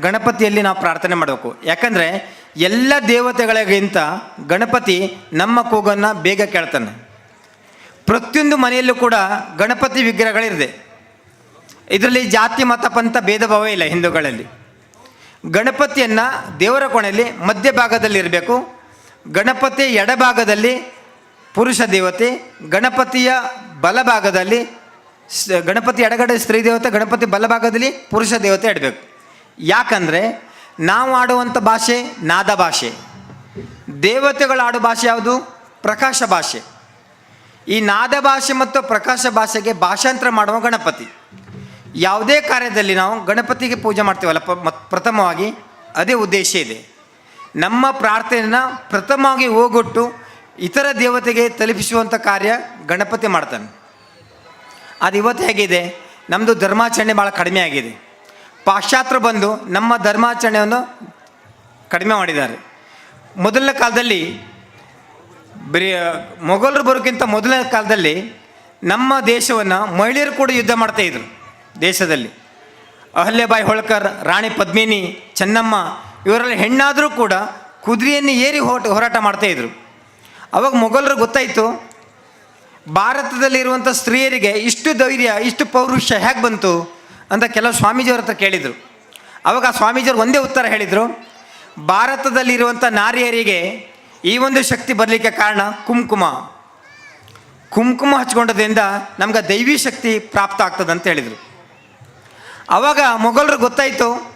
ಗಣಪತಿಯಲ್ಲಿ ನಾವು ಪ್ರಾರ್ಥನೆ ಮಾಡಬೇಕು. ಯಾಕಂದರೆ ಎಲ್ಲ ದೇವತೆಗಳಿಗಿಂತ ಗಣಪತಿ ನಮ್ಮ ಕೂಗನ್ನು ಬೇಗ ಕೇಳ್ತಾನೆ. ಪ್ರತಿಯೊಂದು ಮನೆಯಲ್ಲೂ ಕೂಡ ಗಣಪತಿ ವಿಗ್ರಹಗಳಿದೆ ಇದರಲ್ಲಿ ಜಾತಿ, ಮತ, ಪಂಥ ಭೇದ ಭಾವ ಇಲ್ಲ ಹಿಂದೂಗಳಲ್ಲಿ. ಗಣಪತಿಯನ್ನು ದೇವರ ಕೋಣೆಯಲ್ಲಿ ಮಧ್ಯಭಾಗದಲ್ಲಿ ಇರಬೇಕು. ಗಣಪತಿ ಎಡಭಾಗದಲ್ಲಿ ಪುರುಷ ದೇವತೆ, ಗಣಪತಿಯ ಬಲಭಾಗದಲ್ಲಿ ಗಣಪತಿ ಎಡಗಡೆ ಸ್ತ್ರೀ ದೇವತೆ, ಗಣಪತಿ ಬಲಭಾಗದಲ್ಲಿ ಪುರುಷ ದೇವತೆ ಇಡಬೇಕು. ಯಾಕಂದರೆ ನಾವು ಆಡುವಂಥ ಭಾಷೆ ನಾದ ಭಾಷೆ. ದೇವತೆಗಳು ಆಡೋ ಭಾಷೆ ಯಾವುದು? ಪ್ರಕಾಶ ಭಾಷೆ. ಈ ನಾದ ಭಾಷೆ ಮತ್ತು ಪ್ರಕಾಶ ಭಾಷೆಗೆ ಭಾಷಾಂತರ ಮಾಡುವ ಗಣಪತಿ. ಯಾವುದೇ ಕಾರ್ಯದಲ್ಲಿ ನಾವು ಗಣಪತಿಗೆ ಪೂಜೆ ಮಾಡ್ತೀವಲ್ಲ ಪ್ರಥಮವಾಗಿ ಅದೇ ಉದ್ದೇಶ ಇದೆ. ನಮ್ಮ ಪ್ರಾರ್ಥನೆಯನ್ನು ಪ್ರಥಮವಾಗಿ ಹೋಗೊಟ್ಟು ಇತರ ದೇವತೆಗೆ ತಲುಪಿಸುವಂಥ ಕಾರ್ಯ ಗಣಪತಿ ಮಾಡ್ತಾನೆ. ಅದು ಇವತ್ತು ಹೇಗಿದೆ? ನಮ್ಮದು ಧರ್ಮಾಚರಣೆ ಭಾಳ ಕಡಿಮೆ ಆಗಿದೆ. ಪಾಶ್ಚಾತ್ಯರು ಬಂದು ನಮ್ಮ ಧರ್ಮಾಚರಣೆಯನ್ನು ಕಡಿಮೆ ಮಾಡಿದ್ದಾರೆ. ಮೊದಲನೇ ಕಾಲದಲ್ಲಿ ಬರೀ ಮೊಘಲರು ಬರೋಕ್ಕಿಂತ ಮೊದಲನೇ ಕಾಲದಲ್ಲಿ ನಮ್ಮ ದೇಶವನ್ನು ಮಹಿಳೆಯರು ಕೂಡ ಯುದ್ಧ ಮಾಡ್ತಾ ಇದ್ರು ದೇಶದಲ್ಲಿ. ಅಹಲ್ಯಬಾಯಿ ಹೋಳ್ಕರ್, ರಾಣಿ ಪದ್ಮಿನಿ, ಚೆನ್ನಮ್ಮ ಇವರೆಲ್ಲ ಹೆಣ್ಣಾದರೂ ಕೂಡ ಕುದುರೆಯನ್ನು ಏರಿ ಹೋಟ, ಹೋರಾಟ ಮಾಡ್ತಾಯಿದ್ರು ಅವಾಗ ಮೊಘಲರು ಗೊತ್ತಾಯಿತು ಭಾರತದಲ್ಲಿರುವಂಥ ಸ್ತ್ರೀಯರಿಗೆ ಇಷ್ಟು ಧೈರ್ಯ, ಇಷ್ಟು ಪೌರುಷ ಹೇಗೆ ಬಂತು? ಅಂತ ಕೆಲವು ಸ್ವಾಮೀಜಿಯವ್ರ ಹತ್ರ ಕೇಳಿದರು. ಅವಾಗ ಆ ಸ್ವಾಮೀಜಿಯವರು ಒಂದೇ ಉತ್ತರ ಹೇಳಿದರು. ಭಾರತದಲ್ಲಿರುವಂಥ ನಾರಿಯರಿಗೆ ಈ ಒಂದು ಶಕ್ತಿ ಬರಲಿಕ್ಕೆ ಕಾರಣ ಕುಂಕುಮ. ಕುಂಕುಮ ಹಚ್ಕೊಂಡದ್ರಿಂದ ನಮ್ಗೆ ದೈವಿ ಶಕ್ತಿ ಪ್ರಾಪ್ತ ಆಗ್ತದೆ ಅಂತ ಹೇಳಿದರು. ಆವಾಗ ಮೊಘಲರು ಗೊತ್ತಾಯಿತು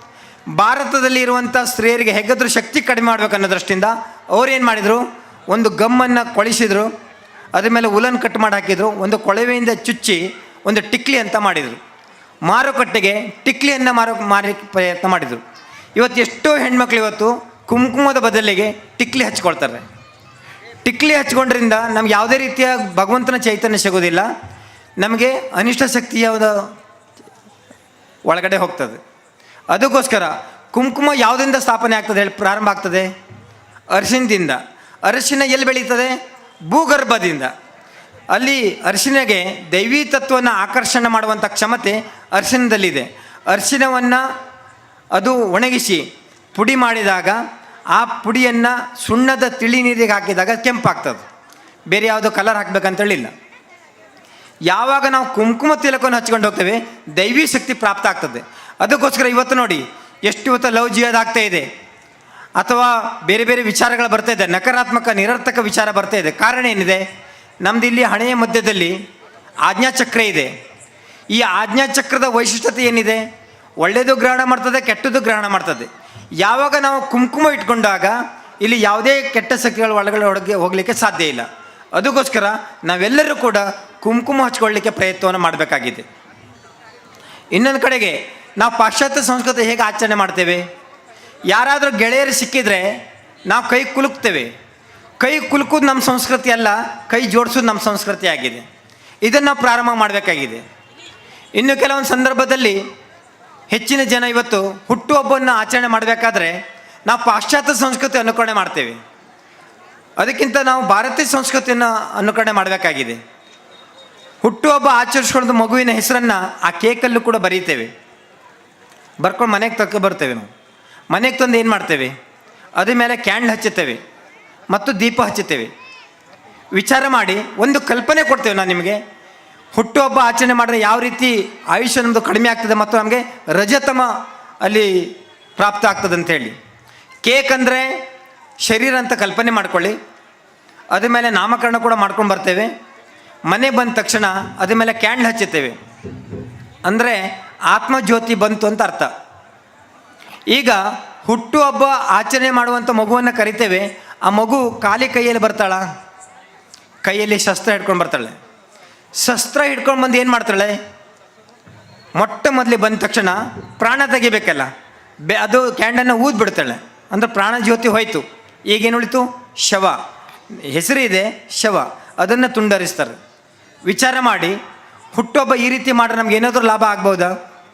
ಭಾರತದಲ್ಲಿ ಇರುವಂಥ ಸ್ತ್ರೀಯರಿಗೆ ಹೆಗ್ಗದ್ರೂ ಶಕ್ತಿ ಕಡಿಮೆ ಮಾಡ್ಬೇಕು ಅನ್ನೋ ದೃಷ್ಟಿಯಿಂದ ಅವ್ರೇನು ಮಾಡಿದರು, ಒಂದು ಗಮ್ಮನ್ನು ಕೊಳಿಸಿದರು, ಅದ್ರ ಮೇಲೆ ಉಲನ್ ಕಟ್ ಮಾಡಿ ಹಾಕಿದರು, ಒಂದು ಕೊಳವೆಯಿಂದ ಚುಚ್ಚಿ ಒಂದು ಟಿಕ್ಲಿ ಅಂತ ಮಾಡಿದರು. ಮಾರುಕಟ್ಟೆಗೆ ಟಿಕ್ಲಿಯನ್ನು ಮಾರೋ, ಮಾರಿ, ಪ್ರಯತ್ನ ಮಾಡಿದರು. ಇವತ್ತು ಎಷ್ಟೋ ಹೆಣ್ಮಕ್ಳು ಇವತ್ತು ಕುಂಕುಮದ ಬದಲಿಗೆ ಟಿಕ್ಲಿ ಹಚ್ಕೊಳ್ತಾರೆ. ಟಿಕ್ಲಿ ಹಚ್ಕೊಂಡ್ರಿಂದ ನಮ್ಗೆ ಯಾವುದೇ ರೀತಿಯ ಭಗವಂತನ ಚೈತನ್ಯ ಸಿಗೋದಿಲ್ಲ. ನಮಗೆ ಅನಿಷ್ಟ ಶಕ್ತಿ ಯಾವುದು ಒಳಗಡೆ ಹೋಗ್ತದೆ. ಅದಕ್ಕೋಸ್ಕರ ಕುಂಕುಮ ಯಾವುದರಿಂದ ಸ್ಥಾಪನೆ ಆಗ್ತದೆ ಹೇಳಿ ಪ್ರಾರಂಭ ಆಗ್ತದೆ? ಅರಿಶಿನದಿಂದ. ಅರಿಶಿನ ಎಲ್ಲಿ ಬೆಳೀತದೆ? ಭೂಗರ್ಭದಿಂದ. ಅಲ್ಲಿ ಅರಿಶಿನಗೆ ದೈವಿ ತತ್ವವನ್ನು ಆಕರ್ಷಣೆ ಮಾಡುವಂಥ ಕ್ಷಮತೆ ಅರಿಶಿನದಲ್ಲಿದೆ ಅರಿಶಿನವನ್ನು ಅದು ಒಣಗಿಸಿ ಪುಡಿ ಮಾಡಿದಾಗ ಆ ಪುಡಿಯನ್ನು ಸುಣ್ಣದ ತಿಳಿ ನೀರಿಗೆ ಹಾಕಿದಾಗ ಕೆಂಪಾಗ್ತದೆ. ಬೇರೆ ಯಾವುದೋ ಕಲರ್ ಹಾಕಬೇಕಂತೇಳಿಲ್ಲ. ಯಾವಾಗ ನಾವು ಕುಂಕುಮ ತಿಲಕವನ್ನು ಹಚ್ಕೊಂಡು ಹೋಗ್ತೇವೆ, ದೈವಿ ಶಕ್ತಿ ಪ್ರಾಪ್ತ ಆಗ್ತದೆ. ಅದಕ್ಕೋಸ್ಕರ ಇವತ್ತು ನೋಡಿ, ಎಷ್ಟು ಇವತ್ತು ಲವ್ ಜಿಯೋದಾಗ್ತಾ ಇದೆ. ಅಥವಾ ಬೇರೆ ಬೇರೆ ವಿಚಾರಗಳು ಬರ್ತಾ ಇದೆ, ನಕಾರಾತ್ಮಕ ನಿರರ್ಥಕ ವಿಚಾರ ಬರ್ತಾ ಇದೆ. ಕಾರಣ ಏನಿದೆ? ನಮ್ದು ಇಲ್ಲಿ ಹಣೆಯ ಮಧ್ಯದಲ್ಲಿ ಆಜ್ಞಾಚಕ್ರ ಇದೆ. ಈ ಆಜ್ಞಾಚಕ್ರದ ವೈಶಿಷ್ಟ್ಯತೆ ಏನಿದೆ? ಒಳ್ಳೆಯದು ಗ್ರಹಣ ಮಾಡ್ತದೆ ಕೆಟ್ಟದ್ದು ಗ್ರಹಣ ಮಾಡ್ತದೆ. ಯಾವಾಗ ನಾವು ಕುಂಕುಮ ಇಟ್ಕೊಂಡಾಗ ಇಲ್ಲಿ ಯಾವುದೇ ಕೆಟ್ಟ ಶಕ್ತಿಗಳು ಒಳಗಡೆ ಒಳಗೆ ಹೋಗಲಿಕ್ಕೆ ಸಾಧ್ಯ ಇಲ್ಲ. ಅದಕ್ಕೋಸ್ಕರ ನಾವೆಲ್ಲರೂ ಕೂಡ ಕುಂಕುಮ ಹಚ್ಕೊಳ್ಳಿಕ್ಕೆ ಪ್ರಯತ್ನವನ್ನು ಮಾಡಬೇಕಾಗಿದೆ. ಇನ್ನೊಂದು ಕಡೆಗೆ ನಾವು ಪಾಶ್ಚಾತ್ಯ ಸಂಸ್ಕೃತಿ ಹೇಗೆ ಆಚರಣೆ ಮಾಡ್ತೇವೆ? ಯಾರಾದರೂ ಗೆಳೆಯರು ಸಿಕ್ಕಿದರೆ ನಾವು ಕೈ ಕುಲುಕ್ತೇವೆ. ಕೈ ಕುಲುಕೋದು ನಮ್ಮ ಸಂಸ್ಕೃತಿ ಅಲ್ಲ, ಕೈ ಜೋಡಿಸೋದು ನಮ್ಮ ಸಂಸ್ಕೃತಿ ಆಗಿದೆ. ಇದನ್ನು ನಾವು ಪ್ರಾರಂಭ ಮಾಡಬೇಕಾಗಿದೆ. ಇನ್ನು ಕೆಲವೊಂದು ಸಂದರ್ಭದಲ್ಲಿ ಹೆಚ್ಚಿನ ಜನ ಇವತ್ತು ಹುಟ್ಟುಹಬ್ಬವನ್ನು ಆಚರಣೆ ಮಾಡಬೇಕಾದ್ರೆ ನಾವು ಪಾಶ್ಚಾತ್ಯ ಸಂಸ್ಕೃತಿ ಅನುಕರಣೆ ಮಾಡ್ತೇವೆ. ಅದಕ್ಕಿಂತ ನಾವು ಭಾರತೀಯ ಸಂಸ್ಕೃತಿಯನ್ನು ಅನುಕರಣೆ ಮಾಡಬೇಕಾಗಿದೆ. ಹುಟ್ಟುಹಬ್ಬ ಆಚರಿಸ್ಕೊಂಡು ಮಗುವಿನ ಹೆಸರನ್ನು ಆ ಕೇಕಲ್ಲೂ ಕೂಡ ಬರೀತೇವೆ. ಬರ್ಕೊಂಡು ಮನೆಗೆ ತಕ್ಕ ಬರ್ತೇವೆ ನಾವು. ಮನೆಗೆ ತಂದು ಏನು ಮಾಡ್ತೇವೆ? ಅದ್ರ ಮೇಲೆ ಕ್ಯಾಂಡ್ಲ್ ಹಚ್ಚುತ್ತೇವೆ. ಮತ್ತು ದೀಪ ಹಚ್ಚುತ್ತೇವೆ. ವಿಚಾರ ಮಾಡಿ, ಒಂದು ಕಲ್ಪನೆ ಕೊಡ್ತೇವೆ ನಾನು ನಿಮಗೆ. ಹುಟ್ಟುಹಬ್ಬ ಆಚರಣೆ ಮಾಡಿದ್ರೆ ಯಾವ ರೀತಿ ಆಯುಷ್ಯ ನಮ್ಮದು ಕಡಿಮೆ ಆಗ್ತದೆ ಮತ್ತು ನಮಗೆ ರಜತಮ ಅಲ್ಲಿ ಪ್ರಾಪ್ತ ಆಗ್ತದೆ ಅಂತೇಳಿ ಕೇಕ್ ಅಂದರೆ ಶರೀರ ಅಂತ ಕಲ್ಪನೆ ಮಾಡ್ಕೊಳ್ಳಿ. ಅದ್ರ ಮೇಲೆ ನಾಮಕರಣ ಕೂಡ ಮಾಡ್ಕೊಂಡು ಬರ್ತೇವೆ. ಮನೆ ಬಂದ ತಕ್ಷಣ ಅದ್ರ ಮೇಲೆ ಕ್ಯಾಂಡ್ಲ್ ಹಚ್ಚುತ್ತೇವೆ. ಅಂದರೆ ಆತ್ಮಜ್ಯೋತಿ ಬಂತು ಅಂತ ಅರ್ಥ. ಈಗ ಹುಟ್ಟುಹಬ್ಬ ಆಚರಣೆ ಮಾಡುವಂಥ ಮಗುವನ್ನು ಕರಿತೇವೆ. ಆ ಮಗು ಖಾಲಿ ಕೈಯಲ್ಲಿ ಬರ್ತಾಳ? ಕೈಯಲ್ಲಿ ಶಸ್ತ್ರ ಹಿಡ್ಕೊಂಡು ಬರ್ತಾಳೆ. ಶಸ್ತ್ರ ಹಿಡ್ಕೊಂಡು ಬಂದು ಏನು ಮಾಡ್ತಾಳೆ? ಮೊಟ್ಟ ಮೊದಲೇ ಬಂದ ತಕ್ಷಣ ಪ್ರಾಣ ತೆಗಿಬೇಕಲ್ಲ. ಬೆ ಅದು ಕ್ಯಾಂಡನ್ನು ಊದ್ ಬಿಡ್ತಾಳೆ. ಅಂದ್ರೆ ಪ್ರಾಣ ಜ್ಯೋತಿ ಹೋಯ್ತು. ಈಗೇನು ಉಳಿತು? ಶವ. ಹೆಸರಿದೆ ಶವ. ಅದನ್ನು ತುಂಡರಿಸ್ತಾರೆ. ವಿಚಾರ ಮಾಡಿ. ಹುಟ್ಟೊಬ್ಬ ಈ ರೀತಿ ಮಾಡ್ರೆ ನಮ್ಗೆ ಏನಾದರೂ ಲಾಭ ಆಗ್ಬೋದಾ?